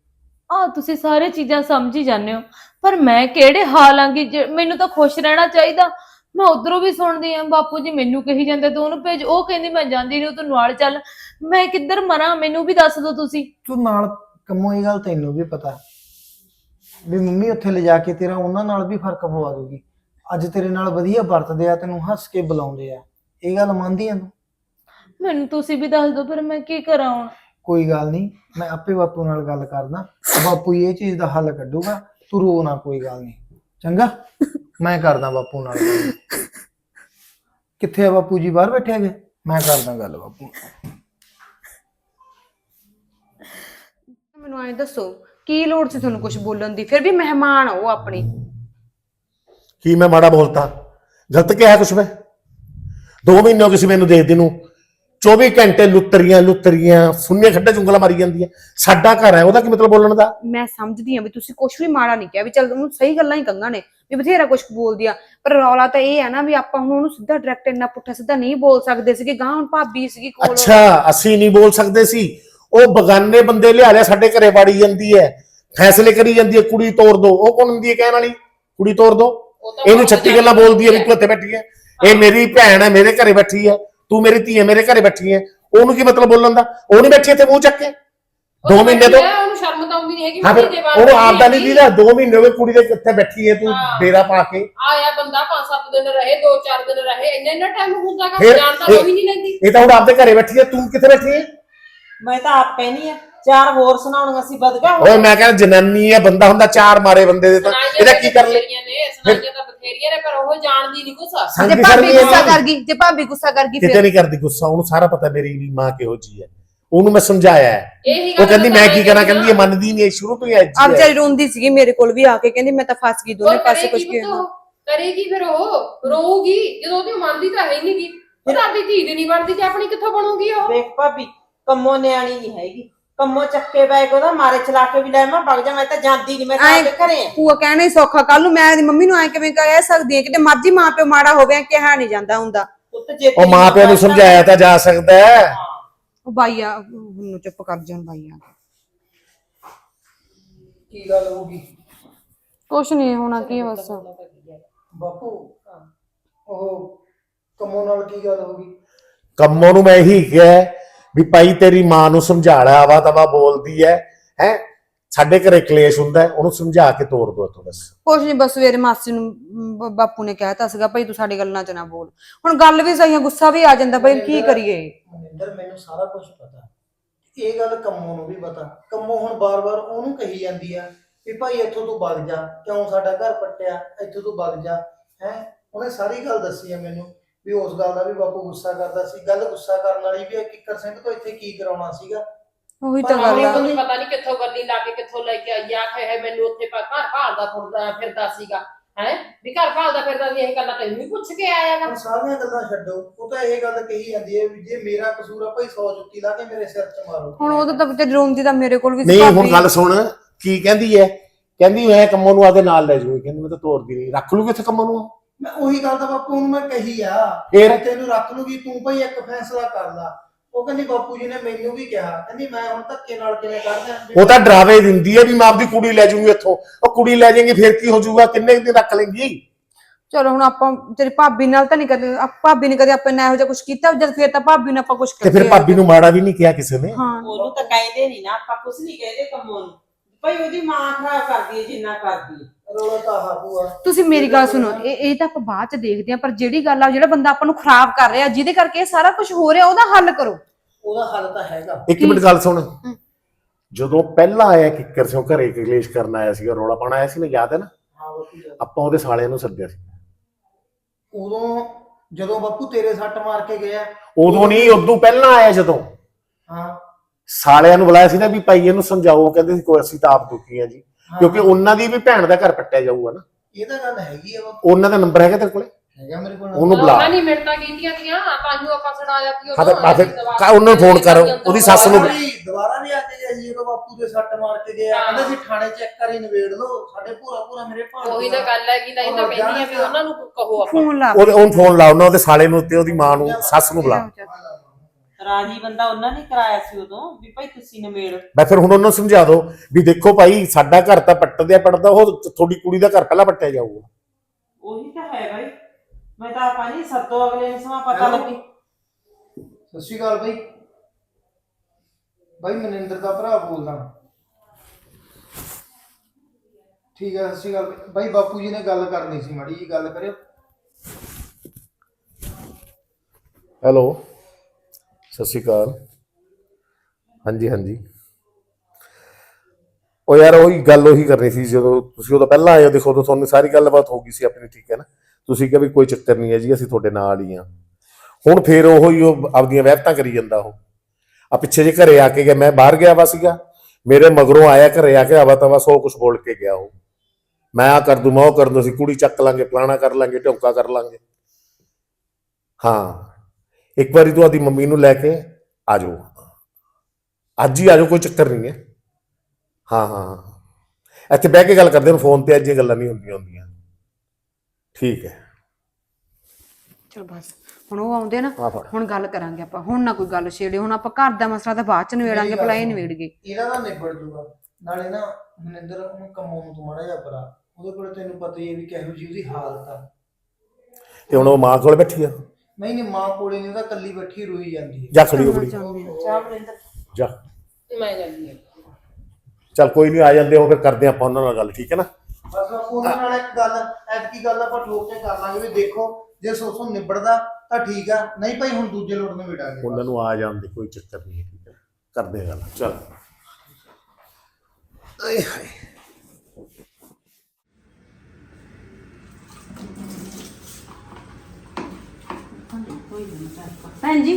ਆ ਤੁਸੀਂ ਸਾਰੇ ਚੀਜ਼ਾਂ ਸਮਝ ਹੀ ਜਾਂਦੇ ਹੋ। ਪਰ ਮੈਂ ਕਿਹੜੇ ਹਾਲ ਆਂਗੀ ਜੇ- ਮੈਨੂੰ ਤਾਂ ਖੁਸ਼ ਰਹਿਣਾ ਚਾਹੀਦਾ। ਮੈਂ ਉਧਰੋਂ ਵੀ ਸੁਣਦੀ ਆ ਬਾਪੂ ਜੀ ਮੈਨੂੰ ਕਹੀ ਜਾਂਦੇ ਤੂੰ ਉਹਨੂੰ ਭੇਜ। ਉਹ ਕਹਿੰਦੀ ਮੈਂ ਜਾਂਦੀ ਨਹੀਂ ਤੂੰ ਨਾਲ ਚੱਲ। ਮੈਂ ਕਿੱਧਰ ਮਰਾਂ? ਮੈਨੂੰ ਵੀ ਦੱਸ ਦਿਓ ਤੁਸੀਂ। ਤੂੰ ਨਾਲ ਕੰਮੋਂ ਇਹ ਗੱਲ ਤੈਨੂੰ ਵੀ ਪਤਾ। ਵੀ ਮੰਮੀ ਉੱਥੇ ਲਿਜਾ ਕੇ ਤੇਰਾ ਉਹਨਾਂ ਨਾਲ ਵੀ ਫ਼ਰਕ ਪਵਾ ਦੂਗੀ। ਅੱਜ ਤੇਰੇ ਨਾਲ ਵਧੀਆ ਵਰਤਦੇ ਆ ਤੈਨੂੰ ਹੱਸ ਕੇ ਬੁਲਾਉਂਦੇ ਆ। ਇਹ ਗੱਲ ਮੰਨਦੀ ਆ ਤੂੰ? ਮੈਨੂੰ ਤੁਸੀਂ ਵੀ ਦੱਸ ਦਿਓ ਫਿਰ ਮੈਂ ਕੀ ਕਰਾਂ ਹੁਣ? ਕੋਈ ਗੱਲ ਨਹੀਂ ਮੈਂ ਆਪੇ ਬਾਪੂ ਨਾਲ ਗੱਲ ਕਰਦਾ। ਬਾਪੂ ਇਹ ਚੀਜ਼ ਦਾ ਹੱਲ ਕੱਢੂਗਾ ਤੂੰ ਰੋ ਨਾ ਕੋਈ ਗੱਲ ਨਹੀਂ। ਚੰਗਾ? ਮੈਂ ਕਰਦਾ ਬਾਪੂ ਨਾਲ ਗੱਲ। ਕਿੱਥੇ ਆ ਬਾਪੂ ਜੀ? ਬਾਹਰ ਬੈਠੇ ਹੈਗੇ? ਮੈਂ ਕਰਦਾ ਗੱਲ ਬਾਪੂ ਨਾਲ। ਮੈਨੂੰ ਐਂ ਦੱਸੋ ਕੀ ਲੋੜ ਸੀ ਤੁਹਾਨੂੰ ਕੁਝ ਬੋਲਣ ਦੀ? ਫਿਰ ਵੀ ਮਹਿਮਾਨ ਉਹ ਆਪਣੀ। ਕੀ ਮੈਂ ਮਾੜਾ ਬੋਲਤਾ? ਗਲਤ ਕਿਹਾ ਕੁਛ ਮੈਂ? 2 ਮਹੀਨੇ ਹੋ ਗਏ ਸੀ ਮੈਨੂੰ ਦੇਖਦੇ ਨੂੰ। 24 ਘੰਟੇ ਲੁੱਤਰੀਆਂ ਲੁੱਤਰੀਆਂ ਸੁੰਨੇ ਖੱਡੇ ਚੁੰਗਲਾ ਮਾਰੀ ਜਾਂਦੀਆਂ। ਸਾਡਾ ਘਰ ਹੈ ਉਹਦਾ ਕੀ ਮਤਲਬ ਬੋਲਣ ਦਾ? ਮੈਂ ਸਮਝਦੀ ਆ ਵੀ ਤੁਸੀਂ ਕੁਝ ਵੀ ਮਾੜਾ ਨਹੀਂ ਕਿਹਾ ਵੀ ਚੱਲ ਉਹਨੂੰ ਸਹੀ ਗੱਲਾਂ ਹੀ ਕੰਗਾ ਨੇ ਵੀ ਬਥੇਰਾ ਕੁਝ ਬੋਲਦੀ ਆ ਪਰ ਰੌਲਾ ਤਾਂ ਇਹ ਆ ਨਾ ਵੀ ਆਪਾਂ ਹੁਣ ਉਹਨੂੰ ਸਿੱਧਾ ਡਾਇਰੈਕਟ ਇੰਨਾ ਪੁੱਠਾ ਸਿੱਧਾ ਨਹੀਂ ਬੋਲ ਸਕਦੇ ਸੀਗੇ ਗਾਂ ਹੁਣ ਭਾਬੀ ਸੀਗੀ ਕੋਲ। ਅੱਛਾ ਅਸੀਂ ਨਹੀਂ ਬੋਲ ਸਕਦੇ ਸੀ। ਉਹ ਬਗਾਨੇ ਬੰਦੇ ਲਿਆ ਲਿਆ ਸਾਡੇ ਘਰੇ ਵਾੜੀ ਜਾਂਦੀ ਹੈ। ਫੈਸਲੇ ਕਰੀ ਜਾਂਦੀ ਹੈ ਕੁੜੀ ਤੋੜ ਦੋ। ਉਹ ਕੌਣ ਹੁੰਦੀ ਹੈ ਕਹਿਣ ਵਾਲੀ? ਕੁੜੀ ਤੋੜ ਦੋ। ਉਹ ਇਹਨੂੰ ਬਹੁਤ 36 ਗੱਲਾਂ ਬੋਲਦੀ ਹੈ ਵੀ ਤੂੰ ਇੱਥੇ ਬੈਠੀ ਹੈ। ਇਹ ਮੇਰੀ ਭੈਣ ਹੈ ਮੇਰੇ ਘਰੇ ਬੈਠੀ ਹੈ। ਤੂੰ ਮੇਰੀ ਧੀ ਹੈ ਮੇਰੇ ਘਰੇ ਬੈਠੀ ਹੈ। ਉਹਨੂੰ ਕੀ ਮਤਲਬ ਬੋਲਣ ਦਾ? ਉਹ ਨਹੀਂ ਬੈਠੀ ਇੱਥੇ ਮੂੰਹ ਚੱਕ ਕੇ। ਉਹ ਦੋ ਤਾਂ ਮਹੀਨੇ ਤੋਂ ਉਹਨੂੰ ਸ਼ਰਮ ਤਾਂ ਆਉਂਦੀ ਨਹੀਂ ਹੈਗੀ ਹਾਂ ਫਿਰ ਮੰਮੀ ਦੇ ਬਾਅਦ ਉਹਨੂੰ ਆਪ ਦਾ ਨਹੀਂ। ਦੀਦਾ 2 ਮਹੀਨੇ ਹੋ ਗਏ ਕੁੜੀ ਦੇ ਕਿੱਥੇ ਬੈਠੀ ਹੈ ਤੂੰ। ਡੇਰਾ ਪਾ ਕੇ। ਆਇਆ ਬੰਦਾ 5-7 ਦਿਨ ਰਹੇ 2-4 ਦਿਨ ਰਹੇ। ਇੰਨਾ ਇੰਨਾ ਟਾਈਮ ਹੁੰਦਾਗਾ ਫਿਰ- ਜਾਣ ਤਾਂ ਫਿਰ- ਉਹ ਵੀ ਨਹੀਂ ਲੈਂਦੀ। ਇਹ ਤਾਂ ਹੁਣ ਆਪਦੇ ਘਰੇ ਬੈਠੀ ਹੈ। ਤੂੰ ਕਿੱਥੇ ਬੈਠੀ ਹੈ? ਮੈਂ ਤਾਂ ਆਪ ਕਹਿਨੀ ਆ। ਚਾਰ ਹੋਰ ਸੁਣਾਉਣੀਆਂ ਸੀ ਬਦਗਾ ਓਏ ਮੈਂ ਕਹਿੰਦਾ ਜਨਾਨੀ ਹੈ ਬੰਦਾ ਹੁੰਦਾ ਚਾਰ ਮਾਰੇ ਬੰਦੇ ਦੇ ਤਾਂ। ਇਹਦਾ ਕੀ ਕਰ ਲੈ? ਬਥੇਰੀਆਂ ਨੇ ਸੁਣਾਈਆਂ ਤਾਂ ਬਥੇਰੀਆਂ ਨੇ ਪਰ ਉਹ ਜਾਣਦੀ ਨਹੀਂ ਕੁਛ ਸੰਗ ਜੇ ਦੀ ਭਾਬੀ ਸ਼ਰਮੀ ਹੈ ਗੁੱਸਾ ਨਹੀਂ। ਕਰ ਗਈ ਜੇ ਭਾਬੀ ਗੁੱਸਾ ਕਰ ਗਈ ਕਿਤੇ ਫਿਰ? ਨਹੀਂ ਕਰਦੀ ਗੁੱਸਾ ਉਹਨੂੰ ਸਾਰਾ ਪਤਾ ਮੇਰੀ ਵੀ ਮਾਂ ਕਿਹੋ ਜੀ ਹੈ। ਉਹਨੂੰ ਮੈਂ ਸਮਝਾਇਆ ਹੈ। ਇਹੀ ਉਹ ਕਹਿੰਦੀ ਤਾਂ ਮੈਂ ਕੀ ਕਰਾਂ? ਕਹਿੰਦੀ ਕਹਿੰਦੀ ਇਹ ਮੰਨਦੀ ਨਹੀਂ ਇਹ ਸ਼ੁਰੂ ਤੋਂ ਹੀ ਐਜੀ ਆਪ ਹੈ। ਵਿਚਾਰੀ ਰੋਂਦੀ ਸੀਗੀ ਮੇਰੇ ਕੋਲ ਵੀ ਆ ਕੇ ਕਹਿੰਦੀ ਮੈਂ ਤਾਂ ਫਸ ਗਈ ਦੋਨੇ ਪਾਸੇ ਕੁਝ ਕਰੇਗੀ ਕੀ ਫਿਰ ਉਹ ਰੋਊਗੀ ਜਦੋਂ ਉਹਦੀ ਮੰਨਦੀ ਤਾਂ ਹੈ ਹੀ ਨਹੀਂਗੀ ਉਹ ਤਾਂ ਆਪਣੀ ਧੀ ਦੀ ਨਹੀਂ ਬਣਦੀ ਤੇ ਆਪਣੀ ਕਿੱਥੋਂ ਬਣੂਗੀ ਉਹ? ਦੇਖ ਭਾਬੀ ਕੰਮੋ ਨਿਆਣੀ ਨਹੀਂ ਹੈਗੀ। ਕੰਮੋ ਚੱਕੇ ਬੈਗ ਉਹਦਾ ਮਾਰੇ ਚਲਾ ਕੇ ਵੀ ਲੈ ਮੈਂ ਵਗ ਜਾ ਮੈਂ ਤਾਂ ਜਾਂਦੀ ਨਹੀਂ ਮੈਂ ਤਾਂ ਆਪਦੇ ਘਰੇ ਆ। ਭੂਆ ਕਹਿਣਾ ਹੀ ਸੌਖਾ ਕੱਲ ਨੂੰ ਮੈਂ ਇਹਦੀ ਮੰਮੀ ਨੂੰ ਐ ਕਿਵੇਂ ਕਹਿ ਸਕਦੀ ਹਾਂ ਕਿਤੇ ਮਰਜ਼ੀ ਮਾਂ ਪਿਓ ਮਾੜਾ ਹੋਵੇ ਐਂ ਕਿਹਾ ਨਹੀਂ ਜਾਂਦਾ ਹੁੰਦਾ। ਪੁੱਤ ਜੇ ਉਹ ਮਾਂ ਪਿਓ ਨੂੰ ਸਮਝਾਇਆ ਤਾਂ ਜਾ ਸਕਦਾ ਹੈ। ਉਹ ਬਾਈ ਆ ਨੂੰ ਚੁੱਪ ਕਰ ਜਾਣ ਬਾਈ ਆ ਕੀ ਗੱਲ ਹੋ ਗਈ? ਕੁਛ ਨਹੀਂ ਹੋਣਾ ਕੀ ਬਸ। ਬਾਪੂ ਉਹ ਕੰਮੋਂ ਨਾਲ ਕੀ ਗੱਲ ਹੋ ਗਈ? ਕੰਮੋਂ ਨੂੰ ਮੈਂ ਇਹੀ ਕਿਹਾ ਹੈ ਵੀ ਭਾਈ ਤੇਰੀ ਮਾਂ ਨੂੰ ਸਮਝਾ ਲਿਆ ਵਾ ਤਵਾ ਬੋਲਦੀ ਹੈ ਹੈ? ਸਾਡੇ ਘਰੇ ਕਲੇਸ਼ ਹੁੰਦਾ ਉਹਨੂੰ ਸਮਝਾ ਕੇ ਤੋੜ ਦੋ ਇੱਥੋਂ ਬਸ। ਕੁਛ ਨਹੀਂ ਬਸ ਸਵੇਰੇ ਮਾਸੀ ਨੂੰ ਬ- ਬਾਪੂ ਨੇ ਕਹਿਤਾ ਸੀਗਾ ਭਾਈ ਤੂੰ ਸਾਡੀ ਗੱਲਾਂ 'ਚ ਨਾ ਬੋਲ। ਹੁਣ ਗੱਲ ਵੀ ਸਹੀ ਆ ਗੁੱਸਾ ਵੀ ਆ ਜਾਂਦਾ ਭਾਈ ਕੀ ਕਰੀਏ? ਮਨਿੰਦਰ ਮੈਨੂੰ ਸਾਰਾ ਕੁਝ ਪਤਾ। ਇਹ ਗੱਲ ਕੰਮੋਂ ਨੂੰ ਵੀ ਪਤਾ। ਕੰਮੋਂ ਹੁਣ ਬਾਰ-ਬਾਰ ਉਹਨੂੰ ਕਹੀ ਜਾਂਦੀ ਆ ਵੀ ਭਾਈ ਇੱਥੋਂ ਤੂੰ ਵਗ ਜਾ ਕਿਉਂ ਸਾਡਾ ਘਰ ਪੱਟਿਆ ਇੱਥੋਂ ਤੂੰ ਵਗ ਜਾ ਹੈ? ਉਹਨੇ ਸਾਰੀ ਗੱਲ ਦੱਸੀ ਆ ਮੈਨੂੰ। ਵੀ ਉਸ ਗੱਲ ਦਾ ਵੀ ਬਾਪੂ ਗੁੱਸਾ ਕਰਦਾ ਸੀ। ਗੱਲ ਗੁੱਸਾ ਕਰਨ ਵਾਲੀ ਵੀ ਕਿੱਕਰ ਸਿੰਘ ਤੋਂ ਇੱਥੇ ਕੀ ਕਰਾਉਣਾ ਸੀਗਾ? ਉਹੀ ਤਾਂ ਗੱਲ ਆ। ਪਤਾ ਨਹੀਂ ਕਿੱਥੋਂ ਗੱਲੀ ਲਾ ਕੇ ਕਿੱਥੋਂ ਲੈ ਕੇ ਆਈ ਆ। ਹੈ ਮੈਨੂੰ ਉੱਥੇ ਪ- ਘਰ ਭਾਲਦਾ ਫਿਰਦਾ ਫਿਰਦਾ ਸੀਗਾ। ਹੈ? ਵੀ ਘਰ ਭਾਲਦਾ ਫਿਰਦਾ ਸੀ ਇਹ ਗੱਲਾਂ ਤੈਨੂੰ ਵੀ ਪੁੱਛ ਕੇ ਆਇਆਗਾ ਹੁਣ ਸਾਰੀਆਂ ਗੱਲਾਂ ਛੱਡੋ। ਉਹ ਤਾਂ ਇਹ ਗੱਲ ਕਹੀ ਜਾਂਦੀ ਹੈ ਵੀ ਜੇ ਮੇਰਾ ਕਸੂਰ ਆ ਭਾਈ 100 ਜੁੱਤੀ ਲਾ ਕੇ ਮੇਰੇ ਸਿਰ 'ਚ ਮਾਰੋ। ਹੁਣ ਉਹਦਾ ਤਾਂ ਵਿਚਾਰੀ ਰੋਂਦੀ ਤਾਂ ਮੇਰੇ ਕੋਲ ਵੀ ਨਹੀਂ ਹੁਣ। ਗੱਲ ਸੁਣ। ਕੀ ਕਹਿੰਦੀ ਹੈ? ਕਹਿੰਦੀ ਮੈਂ ਕੰਮੋਂ ਨੂੰ ਆਦੇ ਨਾਲ ਲੈ ਜੂਗੀ ਕਹਿੰਦੀ ਮੈਂ ਤਾਂ ਤੋੜਦੀ ਨਹੀਂ ਰੱਖ ਲੂਗੀ ਇੱਥੇ ਕੰਮੋਂ ਨੂੰ? ਮੈਂ ਉਹੀ ਗੱਲ ਤਾਂ ਬਾਪੂ ਨੂੰ ਮੈਂ ਕਹੀ ਆ। ਫਿਰ? ਮੈਂ ਤੈਨੂੰ ਰੱਖ ਲੂਗੀ ਤੂੰ ਭਾਈ ਇੱਕ ਫੈਸਲਾ ਕਰ ਲਾ। ਉਹ ਕਹਿੰਦੀ ਬਾਪੂ ਜੀ ਨੇ ਮੈਨੂੰ ਵੀ ਕਿਹਾ ਕਹਿੰਦੀ ਮੈਂ ਹੁਣ ਧੱਕੇ ਨਾਲ ਕਿਵੇਂ ਕਰਦਾ ਉਹ ਤਾਂ ਡਰਾਵੇ ਦਿੰਦੀ ਹੈ ਵੀ ਮੈਂ ਆਪਦੀ ਕੁੜੀ ਲੈ ਜੂਗੀ ਇੱਥੋਂ। ਉਹ ਕੁੜੀ ਲੈ ਜਾਏਗੀ ਫਿਰ ਕੀ ਹੋ ਜਾਊਗਾ? ਕਿੰਨੇ ਕੁ ਦਿਨ ਰੱਖ ਲੇਂਗੀ? ਚਲੋ ਹੁਣ ਆਪਾਂ ਤੇਰੀ ਭਾਬੀ ਨਾਲ ਤਾਂ ਨਹੀਂ ਕਦੇ ਆਪ- ਭਾਬੀ ਨੇ ਕਦੇ ਆਪਾਂ ਨੇ ਇਹੋ ਜਿਹਾ ਕੁਝ ਕੀਤਾ ਜਦ ਫਿਰ ਤਾਂ ਭਾਬੀ ਨੂੰ ਆਪਾਂ ਕੁਝ ਤੇ ਫਿਰ ਭਾਬੀ ਨੂੰ ਮਾੜਾ ਵੀ ਨਹੀਂ ਕਿਹਾ ਕਿਸੇ ਨੇ? ਹਾਂ। ਉਹਨੂੰ ਤਾਂ ਕਹਿੰਦੇ ਨਹੀਂ ਨਾ ਆਪਾਂ ਕੁਝ ਨਹੀਂ ਕਹਿੰਦੇ ਕੰਮੋ ਨੂੰ। ਭਾਈ ਉਹਦੀ ਮਾਂ ਖਰਾਬ ਕਰਦੀ ਹੈ ਜਿੰਨਾ ਕਰਦੀ ਹੈ। ਰੋਲਾ ਤਾਂ ਆਹ ਭੂਆ ਤੁਸੀਂ ਮੇਰੀ ਗੱਲ ਸੁਣੋ ਇਹ ਇਹ ਤਾਂ ਆਪਾਂ ਬਾਅਦ ਚ ਦੇਖਦੇ ਹਾਂ ਪਰ ਜਿਹੜੀ ਗੱਲ ਆ ਜਿਹੜਾ ਬੰਦਾ ਆਪਾਂ ਨੂੰ ਖਰਾਬ ਕਰ ਰਿਹਾ ਜਿਹਦੇ ਕਰਕੇ ਇਹ ਸਾਰਾ ਕੁਝ ਹੋ ਰਿਹਾ ਉਹਦਾ ਹੱਲ ਕਰੋ। ਉਹਦਾ ਹੱਲ ਤਾਂ ਹੈਗਾ। ਇੱਕ ਮਿੰਟ ਗੱਲ ਸੁਣ। ਜਦੋਂ ਪਹਿਲਾਂ ਆਇਆ ਕਿੱਕਰ ਸਿੰਘ ਘਰੇ ਕਲੇਸ਼ ਕਰਨ ਆਇਆ ਸੀਗਾ ਰੋਲਾ ਪਾਉਣ ਆਇਆ ਸੀ ਨਾ ਯਾਦ ਹੈ ਨਾ? ਹਾਂ ਬਾਪੂ ਜੀ। ਆਪਾਂ ਉਹਦੇ ਸਾਲਿਆਂ ਨੂੰ ਸੱਦਿਆ ਸੀ। ਉਦੋਂ ਜਦੋਂ ਬਾਪੂ ਤੇਰੇ ਸੱਟ ਮਾਰ ਕੇ ਗਿਆ ਉਦੋਂ ਨਹੀਂ ਉਦੋਂ ਪਹਿਲਾਂ ਆਇਆ ਜਦੋਂ। ਹਾਂ। ਸਾਲਿਆਂ ਨੂੰ ਬੁਲਾਇਆ ਸੀ ਨਾ ਵੀ ਭਾਈ ਇਹਨੂੰ ਸਮਝਾਓ। ਉਹ ਕਹਿੰਦੇ ਸੀ ਕੋਈ ਅਸੀਂ ਤਾਂ ਆਪ ਦੁਖੀ ਆ ਜੀ। ਕਿਉਂਕਿ ਉਹਨਾਂ ਦੀ ਵੀ ਭੈਣ ਦਾ ਘਰ ਪੱਟਿਆ ਜਾਊਗਾ ਨਾ। ਇਹ ਤਾਂ ਗੱਲ ਹੈਗੀ ਆ ਬਾਪੂ ਉਹਨਾਂ ਦਾ ਨੰਬਰ ਹੈਗਾ ਤੇਰੇ ਕੋਲੇ? ਹੈਗਾ ਮੇਰੇ ਕੋਲ। ਉਹਨੂੰ ਬੁਲਾ। ਉਹਨਾਂ ਨਹੀਂ ਮਿੰਟਾਂ ਕੀਤੀਆਂ ਤੀਆਂ ਤਾਂ ਹੀ ਆਪਾਂ ਛੜਾਇਆ ਸੀ ਹਾਂ ਤੇ- ਹਾਂ ਤੇ ਕਾ- ਉਹਨੂੰ ਫੋਨ ਕਰ, ਉਹਦੀ ਸੱਸ ਨੂੰ- ਦੁਬਾਰਾ ਵੀ ਦੁਬਾਰਾ ਵੀ ਆ ਕੇ ਗਿਆ ਸੀ ਜਦੋਂ ਬਾਪੂ ਦੇ ਸੱਟ ਮਾਰ ਕੇ ਗਿਆ। ਹਾਂ। ਕਹਿੰਦਾ ਸੀ ਥਾਣੇ ਚੈੱਕ ਕਰੀ ਨਵੇੜ ਲਓ। ਸਾਡੇ ਪੂਰਾ ਪੂਰਾ ਮੇਰੇ ਭਾਣ ਉਹੀ ਤਾਂ ਗੱਲ ਹੈਗੀ ਤਾਂ ਇਹ ਤਾਂ ਕਹਿੰਦੀ ਆ ਵੀ ਉਹਨਾਂ ਨੂੰ ਕਹੋ ਆਪਾਂ। ਫੋਨ ਲਾ। ਉਹਦੇ ਉਹਨੂੰ ਫੋਨ ਲਾਓ ਨਾ ਉਹਦੇ ਸਾਲੇ ਨੂੰ ਤੇ ਉਹਦੀ ਮਾਂ ਨੂੰ ਸੱਸ ਨੂੰ ਬੁਲਾ। ਰਾਜੀ ਬੰਦਾ ਉਹਨਾਂ ਨੇ ਕਰਾਇਆ ਸੀ ਉਦੋਂ ਵੀ ਭਾਈ ਤੁਸੀਂ ਨਵੇੜ ਮੈਂ ਫਿਰ ਹੁਣ ਉਹਨਾਂ ਨੂੰ ਸਮਝਾ ਦਿਓ ਵੀ ਦੇਖੋ ਭਾਈ ਸਾਡਾ ਘਰ ਤਾਂ ਪੱਟਦਿਆ ਪੜਦਾ ਉਹ ਤੁਹਾਡੀ ਕੁੜੀ ਦਾ ਘਰ ਪਹਿਲਾਂ ਪੱਟਿਆ ਜਾਊਗਾ। ਉਹੀ ਤਾਂ ਹੈ ਭਾਈ। ਮੈਂ ਤਾਂ ਆਪਾਂ ਨਹੀਂ ਸੱਦੋ ਅਗਲੇ ਨੂੰ ਸਮਾਂ ਪਤਾ। ਲੱਗੇ। ਸਤਿ ਸ਼੍ਰੀ ਅਕਾਲ ਬਾਈ ਬਾਈ ਮਨਿੰਦਰ ਦਾ ਭਰਾ ਬੋਲਦਾ। ਠੀਕ ਹੈ ਸਤਿ ਸ਼੍ਰੀ ਅਕਾਲ ਬਾਈ। ਬਾਈ ਬਾਪੂ ਜੀ ਨੇ ਗੱਲ ਕਰਨੀ ਸੀ ਮਾੜੀ ਜੀ ਗੱਲ ਕਰਿਓ। ਹੈਲੋ। ਸਤਿ ਸ਼੍ਰੀ ਅਕਾਲ। ਹਾਂਜੀ ਹਾਂਜੀ। ਉਹ ਯਾਰ ਉਹੀ ਗੱਲ ਉਹੀ ਕਰਨੀ ਸੀ, ਜਦੋਂ ਤੁਸੀਂ ਉਦੋਂ ਪਹਿਲਾਂ ਆਏ ਹੋ, ਦੇਖੋ ਤਾਂ ਤੁਹਾਨੂੰ ਸਾਰੀ ਗੱਲਬਾਤ ਹੋ ਗਈ ਸੀ ਆਪਣੀ, ਠੀਕ ਹੈ ਨਾ? ਤੁਸੀਂ ਕਿਹਾ ਵੀ ਕੋਈ ਚੱਕਰ ਨਹੀਂ ਹੈ ਜੀ, ਅਸੀਂ ਤੁਹਾਡੇ ਨਾਲ ਹੀ ਆ ਹੁਣ ਫੇਰ ਉਹ ਹੀ ਉਹ ਆਪਦੀਆਂ ਵਹਿਤਾਂ ਕਰੀ ਜਾਂਦਾ ਉਹ। ਆ ਪਿੱਛੇ ਜੇ ਘਰੇ ਆ ਕੇ ਗਿਆ, ਮੈਂ ਬਾਹਰ ਗਿਆ ਵਾ ਸੀਗਾ। ਮੇਰੇ ਮਗਰੋਂ ਆਇਆ ਘਰੇ ਆ ਕੇ ਆਵਾ ਤਵਾ ਸੋ ਕੁਝ ਬੋਲ ਕੇ ਗਿਆ ਉਹ। ਮੈਂ ਆ ਕਰ ਦੂੰ, ਮੈਂ ਉਹ ਕਰ ਦੂੰ, ਅਸੀਂ ਕੁੜੀ ਚੱਕ ਲਾਂਗੇ ਪਲਾਣਾ ਕਰ ਲਾਂਗੇ, ਢੌਂਕਾ ਕਰ ਲਾਂਗੇ। ਹਾਂ। ਇੱਕ ਵਾਰੀ ਤੂੰ ਆਦੀ ਮੰਮੀ ਨੂੰ ਲੈ ਕੇ ਆ ਜਾਓ। ਅੱਜ ਹੀ ਆ ਜਾਓ ਕੋਈ ਚੱਕਰ ਨਹੀਂ ਹੈ। ਹਾਂ ਹਾਂ ਹਾਂ। ਇੱਥੇ ਬਹਿ ਕੇ ਗੱਲ ਕਰਦੇ ਹਾਂ ਫੋਨ ਤੇ ਅੱਜ ਇਹ ਗੱਲਾਂ ਨਹੀਂ ਹੁੰਦੀਆਂ ਹੁੰਦੀਆਂ। ਠੀਕ ਹੈ। ਚਲ ਬਸ ਹੁਣ ਉਹ ਆਉਂਦੇ ਨਾ ਫੜ। ਹੁਣ ਗੱਲ ਕਰਾਂਗੇ ਆਪਾਂ। ਹੁਣ ਨਾ ਕੋਈ ਗੱਲ ਛੇੜੇ ਹੁਣ ਆਪਾਂ ਘਰ ਦਾ ਮਸਲਾ ਤਾਂ ਬਾਅਦ ਚ ਨਿਬੇੜਾਂਗੇ ਭਲਾ ਇਹ ਨਿਬੇੜ ਗਏ ਇਹਦਾ ਨਾ ਨਿਬੜ ਜੂਗਾ। ਨਾਲੇ ਨਾ ਮਨਿੰਦਰ ਉਹਨੂੰ ਕੰਮੋਂ ਨੂੰ ਤੂੰ ਮਾੜਾ ਜਿਹਾ ਪਰਾ ਉਹਦੇ ਕੋਲ ਤੈਨੂੰ ਪਤਾ ਹੀ ਹੈ ਵੀ ਕਿਹੋ ਜਿਹੀ ਉਹਦੀ ਹਾਲਤ ਆ। ਤੇ ਹੁਣ ਉਹ ਮਾਂ ਕੋਲ ਬੈਠੀ ਆ। ਨਹੀਂ ਨਹੀਂ ਮਾਂ ਕੋਲੇ ਨਹੀਂ ਉਹਦਾ ਕੱਲੀ ਬੈਠੀ ਰੋਈ ਜਾਂਦੀ ਹੈ। ਜਾ ਖੜੀ ਹੋ ਬੜੀ ਜਾ। ਮੈਂ ਜਾਂਦੀ ਹਾਂ। ਚੱਲ ਕੋਈ ਨਹੀਂ ਆ ਜਾਂਦੇ ਹੋ ਫਿਰ ਕਰਦੇ ਆਪਾਂ ਉਹਨਾਂ ਨਾਲ ਗੱਲ ਠੀਕ ਹੈ ਨਾ? ਬਸ ਉਹਨਾਂ ਨਾਲ ਇੱਕ ਗੱਲ ਐਤਕੀ ਗੱਲ ਆਪਾਂ ਠੋਕ ਕੇ ਕਰ ਲਾਂਗੇ ਵੀ ਦੇਖੋ ਜੇ ਸੋਸੋ ਨਿਬੜਦਾ ਤਾਂ ਠੀਕ ਆ ਨਹੀਂ ਭਾਈ ਹੁਣ ਦੂਜੇ ਲੋਟ ਨੂੰ ਮਿਟਾਂਗੇ ਉਹਨਾਂ ਨੂੰ ਆ ਜਾਣ ਦੇ ਕੋਈ ਚੱਕਰ ਨਹੀਂ ਹੈ ਠੀਕ ਹੈ ਕਰਦੇ ਗੱਲ ਚਲ। ਆਏ ਹਾਏ। ਭੈਣ ਜੀ?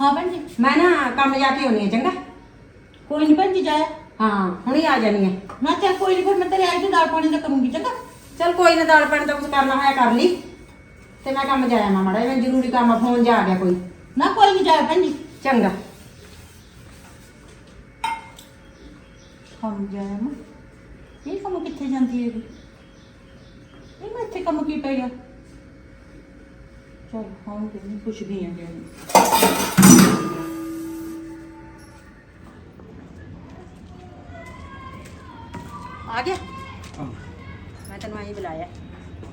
ਹਾਂ ਭੈਣ ਜੀ। ਮੈਂ ਨਾ ਕੰਮ ਜਾ ਕੇ ਆਉਣੀ ਹੈ ਚੰਗਾ? ਕੋਈ ਨਹੀਂ ਭੈਣ ਜੀ ਜਾਇਆ ਹਾਂ ਹੁਣੇ ਆ ਜਾਣੀ ਹੈ ਮੈਂ ਕਿਹਾ ਕੋਈ ਨਹੀਂ ਫਿਰ ਮੈਂ ਤੇਰੇ ਆਈ ਤੇ ਦਾਲ ਪਾਣੀ ਦਾ ਕਰੂੰਗੀ ਚੰਗਾ? ਚਲ ਕੋਈ ਨਾ ਦਾਲ ਪਾਣੀ ਦਾ ਕੁਝ ਕਰਨਾ ਹੋਇਆ ਕਰ ਲਈ। ਤੇ ਮੈਂ ਕੰਮ ਜਾਇਆ ਮਾ ਮੜਾ ਮੈਂ ਜ਼ਰੂਰੀ ਕੰਮ ਆ, ਫੋਨ ਜਾ ਆ ਗਿਆ ਕੋਈ। ਨਾ ਕੋਈ ਨਹੀਂ ਜਾਇਆ ਭੈਣ ਜੀ। ਚੰਗਾ। ਕੰਮ ਜਾਇਆ ਮਾ ਇਹ ਕੰਮ ਕਿੱਥੇ ਜਾਂਦੀ ਹੈ ਇਹ ਮੈਂ ਇੱਥੇ ਕੰਮ ਕੀ ਪੈ ਗਿਆ? ਚਲ ਹਾਂ ਤੇ ਨਹੀਂ ਪੁੱਛਦੀ ਆ ਕਿ ਆ ਗਿਆ? ਮੈਂ ਤੈਨੂੰ ਆਈ ਬੁਲਾਇਆ।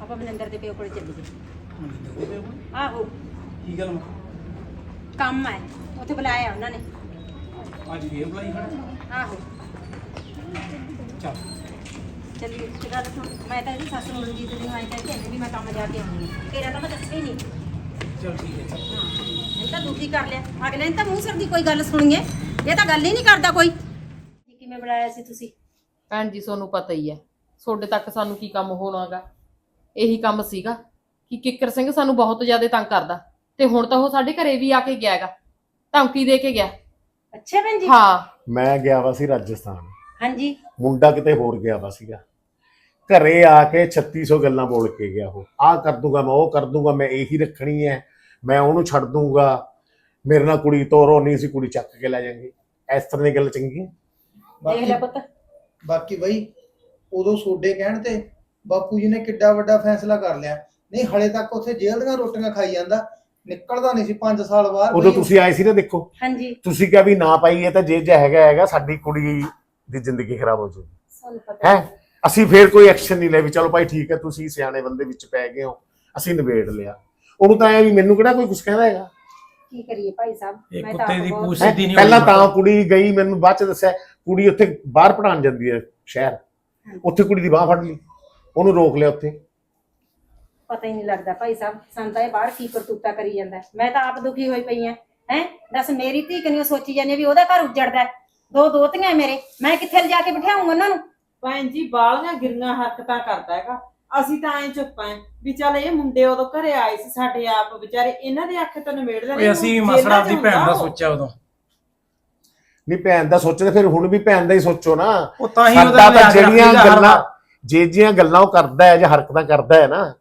ਆਪਾਂ ਮਨਿੰਦਰ ਦੇ ਪਿਓ ਕੋਲ ਚੱਲੀਏ। ਆਹੋ। ਕੀ ਗੱਲ ਕੰਮ ਹੈ। ਉੱਥੇ ਬੁਲਾਇਆ ਉਹਨਾਂ ਨੇ। ਅੱਜ ਫੇਰ ਬੁਲਾਈ ਖੜਾ? ਆਹੋ। ਚੱਲ। ਚੱਲੀਏ। ਤੇ ਗੱਲ ਸੁਣ ਮੈਂ ਤਾਂ ਇਹਦੀ ਸੱਸ ਨੂੰ ਰਣਜੀਤ ਨੂੰ ਆਈ ਕਹਿ ਕੇ ਆਈ ਵੀ ਮੈਂ ਕੰਮ ਜਾ ਕੇ ਆਉਣੀ ਹੈ। ਤੇਰਾ ਤਾਂ ਮੈਂ ਦੱਸਿਆ ਹੀ ਨਹੀਂ। ਚੱਲ ਠੀਕ ਹੈ ਚੱਲ। ਇਹ ਤਾਂ ਦੁਖੀ ਕਰ ਲਿਆ। ਅਗਲੇ ਨੇ ਤਾਂ ਮੂੰਹ ਸਿਰ ਦੀ ਕੋਈ ਗੱਲ ਸੁਣੀ ਹੈ ਇਹ ਤਾਂ ਗੱਲ ਹੀ ਨਹੀਂ ਕਰਦਾ ਕੋਈ। ਕਿਵੇਂ ਬੁਲਾਇਆ ਸੀ ਤੁਸੀਂ? ਭੈਣ ਜੀ ਤੁਹਾਨੂੰ ਪਤਾ ਹੀ ਹੈ। ਤੁਹਾਡੇ ਤੱਕ ਸਾਨੂੰ ਕੀ ਕੰਮ ਹੋਣਾਗਾ? ਇਹੀ ਕੰਮ ਸੀਗਾ ਕਿ ਕਿੱਕਰ ਸਿੰਘ ਸਾਨੂੰ ਬਹੁਤ ਜ਼ਿਆਦਾ ਤੰਗ ਕਰਦਾ। ਤੇ ਹੁਣ ਤਾਂ ਉਹ ਸਾਡੇ ਘਰੇ ਵੀ ਆ ਕੇ ਗਿਆਗਾ। ਧਮਕੀ ਦੇ ਕੇ ਗਿਆ। ਅੱਛਾ ਭੈਣ ਜੀ। ਹਾਂ। ਮੈਂ ਗਿਆ ਵਾ ਸੀ ਰਾਜਸਥਾਨ। ਹਾਂਜੀ। ਮੁੰਡਾ ਕਿਤੇ ਹੋਰ ਗਿਆ ਵਾ ਸੀਗਾ। ਘਰੇ ਆ ਕੇ 3600 ਗੱਲਾਂ ਬੋਲ ਕੇ ਗਿਆ ਉਹ। ਆਹ ਕਰ ਦੂੰਗਾ ਮੈਂ ਉਹ ਕਰ ਦੂੰਗਾ ਮੈਂ ਇਹੀ ਰੱਖਣੀ ਹੈ। ਮੈਂ ਉਹਨੂੰ ਛੱਡ ਦੂੰਗਾ ਮੇਰੇ ਨਾਲ ਕੁੜੀ ਤੋਰੋ ਨਹੀਂ ਸੀ ਕੁੜੀ ਚੱਕ ਕੇ ਲੈ ਜਾਾਂਗੇ। ਇਸ ਤਰ੍ਹਾਂ ਦੀ ਗੱਲ ਚੰਗੀ ਹੈ ਦੇਖ ਲੈ ਪੁੱਤ। ਬਾਕੀ ਬਈ ਉਦੋਂ ਸੋਡੇ ਕਹਿਣ ਤੇ ਬਾਪੂ ਜੀ ਨੇ ਕਿੱਡਾ ਵੱਡਾ ਫੈਸਲਾ ਕਰ ਲਿਆ। ਨਹੀਂ ਹਲੇ ਤੱਕ ਉੱਥੇ ਜੇਲ੍ਹ ਦੀਆਂ ਰੋਟੀਆਂ ਖਾਈ ਜਾਂਦਾ। ਨਿਕਲਦਾ ਨਹੀਂ ਸੀ 5 ਸਾਲ ਬਾਹਰ ਉਦੋਂ ਬਈ। ਤੁਸੀਂ ਆਏ ਸੀ ਨਾ ਦੇਖੋ। ਹਾਂਜੀ। ਤੁਸੀਂ ਕਿਹਾ ਵੀ ਨਾ ਪਾਈਏ ਤਾਂ ਜੇ ਜਿਹਾ ਹੈਗਾ ਹੈਗਾ ਸਾਡੀ ਕੁੜੀ ਦੀ ਜ਼ਿੰਦਗੀ ਖਰਾਬ ਹੋ ਸਾਨੂੰ ਪਤਾ ਹੈ? ਅਸੀਂ ਫੇਰ ਕੋਈ ਐਕਸ਼ਨ ਨਹੀਂ ਲਿਆ ਵੀ ਚਲੋ ਭਾਈ ਠੀਕ ਹੈ ਤੁਸੀਂ ਸਿਆਣੇ ਬੰਦੇ ਵਿੱਚ ਪੈ ਗਏ ਹੋ। ਅਸੀਂ ਨਿਬੇੜ ਲਿਆ। ਉਹਨੂੰ ਤਾਂ ਐ ਵੀ ਮੈਨੂੰ ਕਿਹੜਾ ਕੋਈ ਕੁਝ ਕਹਿੰਦਾ ਹੈਗਾ। ਕੀ ਕਰੀਏ ਭਾਈ ਸਾਹਿਬ? ਇਹ ਮੈਂ ਤਾਂ ਕੁੱਤੇ ਆਪ ਦੀ ਪੂਛ ਹੈਂ? ਸਿੱਧੀ ਨਹੀਂ ਪਹਿਲਾਂ ਤਾਂ ਕੁੜੀ ਗਈ ਮੈਨੂੰ ਬਾਅਦ ਚ ਦੱਸਿਆ ਕੁੜੀ ਉੱਥੇ ਬਾਹਰ ਪੜਾਉਣ ਜਾਂਦੀ ਹੈ ਸ਼ਹਿਰ। ਉੱਥੇ ਕੁੜੀ ਦੀ ਬਾਹ ਫੜ ਲਈ ਉਹਨੂੰ ਰੋਕ ਲਿਆ ਉੱਥੇ। ਪਤਾ ਹੀ ਨਹੀਂ ਲੱਗਦਾ ਭਾਈ ਸਾਹਿਬ ਸਾਨੂੰ ਤਾਂ ਇਹ ਬਾਹਰ ਕੀ ਕਰਤੂਤਾ ਕਰੀ ਜਾਂਦਾ ਹੈ। ਮੈਂ ਤਾਂ ਆਪ ਦੁਖੀ ਹੋਈ ਪਈ ਆ ਹੈ? ਦੱਸ ਮੇਰੀ ਧੀ ਕਨੀਓ ਸੋਚੀ ਜਾਂਦੀ ਆ ਵੀ ਉਹਦਾ ਘਰ ਉੱਜੜਦਾ ਹੈ। ਦੋ ਦੋਤੀਆਂ ਮੇਰੇ। ਮੈਂ ਕਿੱਥੇ ਲਿਜਾ ਕੇ ਬਿਠਾਉਂਗਾ ਉਹਨਾਂ ਨੂੰ? ਭੈਣ ਜੀ ਬਾਲੀਆਂ ਗਿਰੀਆਂ ਹਰਕਤਾਂ ਕਰਦਾ ਹੈਗਾ। ਅਸੀਂ ਤਾਂ ਐਂ ਚੁੱਪ ਐ ਵੀ ਚੱਲ ਇਹ ਮੁੰਡੇ ਉਦੋਂ ਘਰੇ ਆਏ ਸੀ ਸਾਡੇ ਆਪ ਵਿਚਾਰੇ ਇਹਨਾਂ ਦੇ ਅੱਖ ਤੋਂ ਨਿਮੇੜ ਲੈਣੇ ਓਏ ਅਸੀਂ ਮਸੜਾ ਆਪਦੀ ਭੈਣ ਦਾ ਸੋਚਿਆ ਉਦੋਂ। ਨਹੀਂ ਭੈਣ ਦਾ ਸੋਚਦੇ ਫਿਰ ਹੁਣ ਵੀ ਭੈਣ ਦਾ ਹੀ ਸੋਚੋ ਨਾ। ਉਹ ਤਾਂ ਹੀ ਸਾਡਾ ਉਹਦਾ ਤਾਂ ਜਿਹੜੀਆਂ ਗੱਲਾਂ ਜੇ ਜੀਆਂ ਗੱਲਾਂ ਉਹ ਕਰਦਾ ਹੈ ਜਾਂ ਹਰਕਤਾਂ ਕਰਦਾ ਹੈ ਨਾ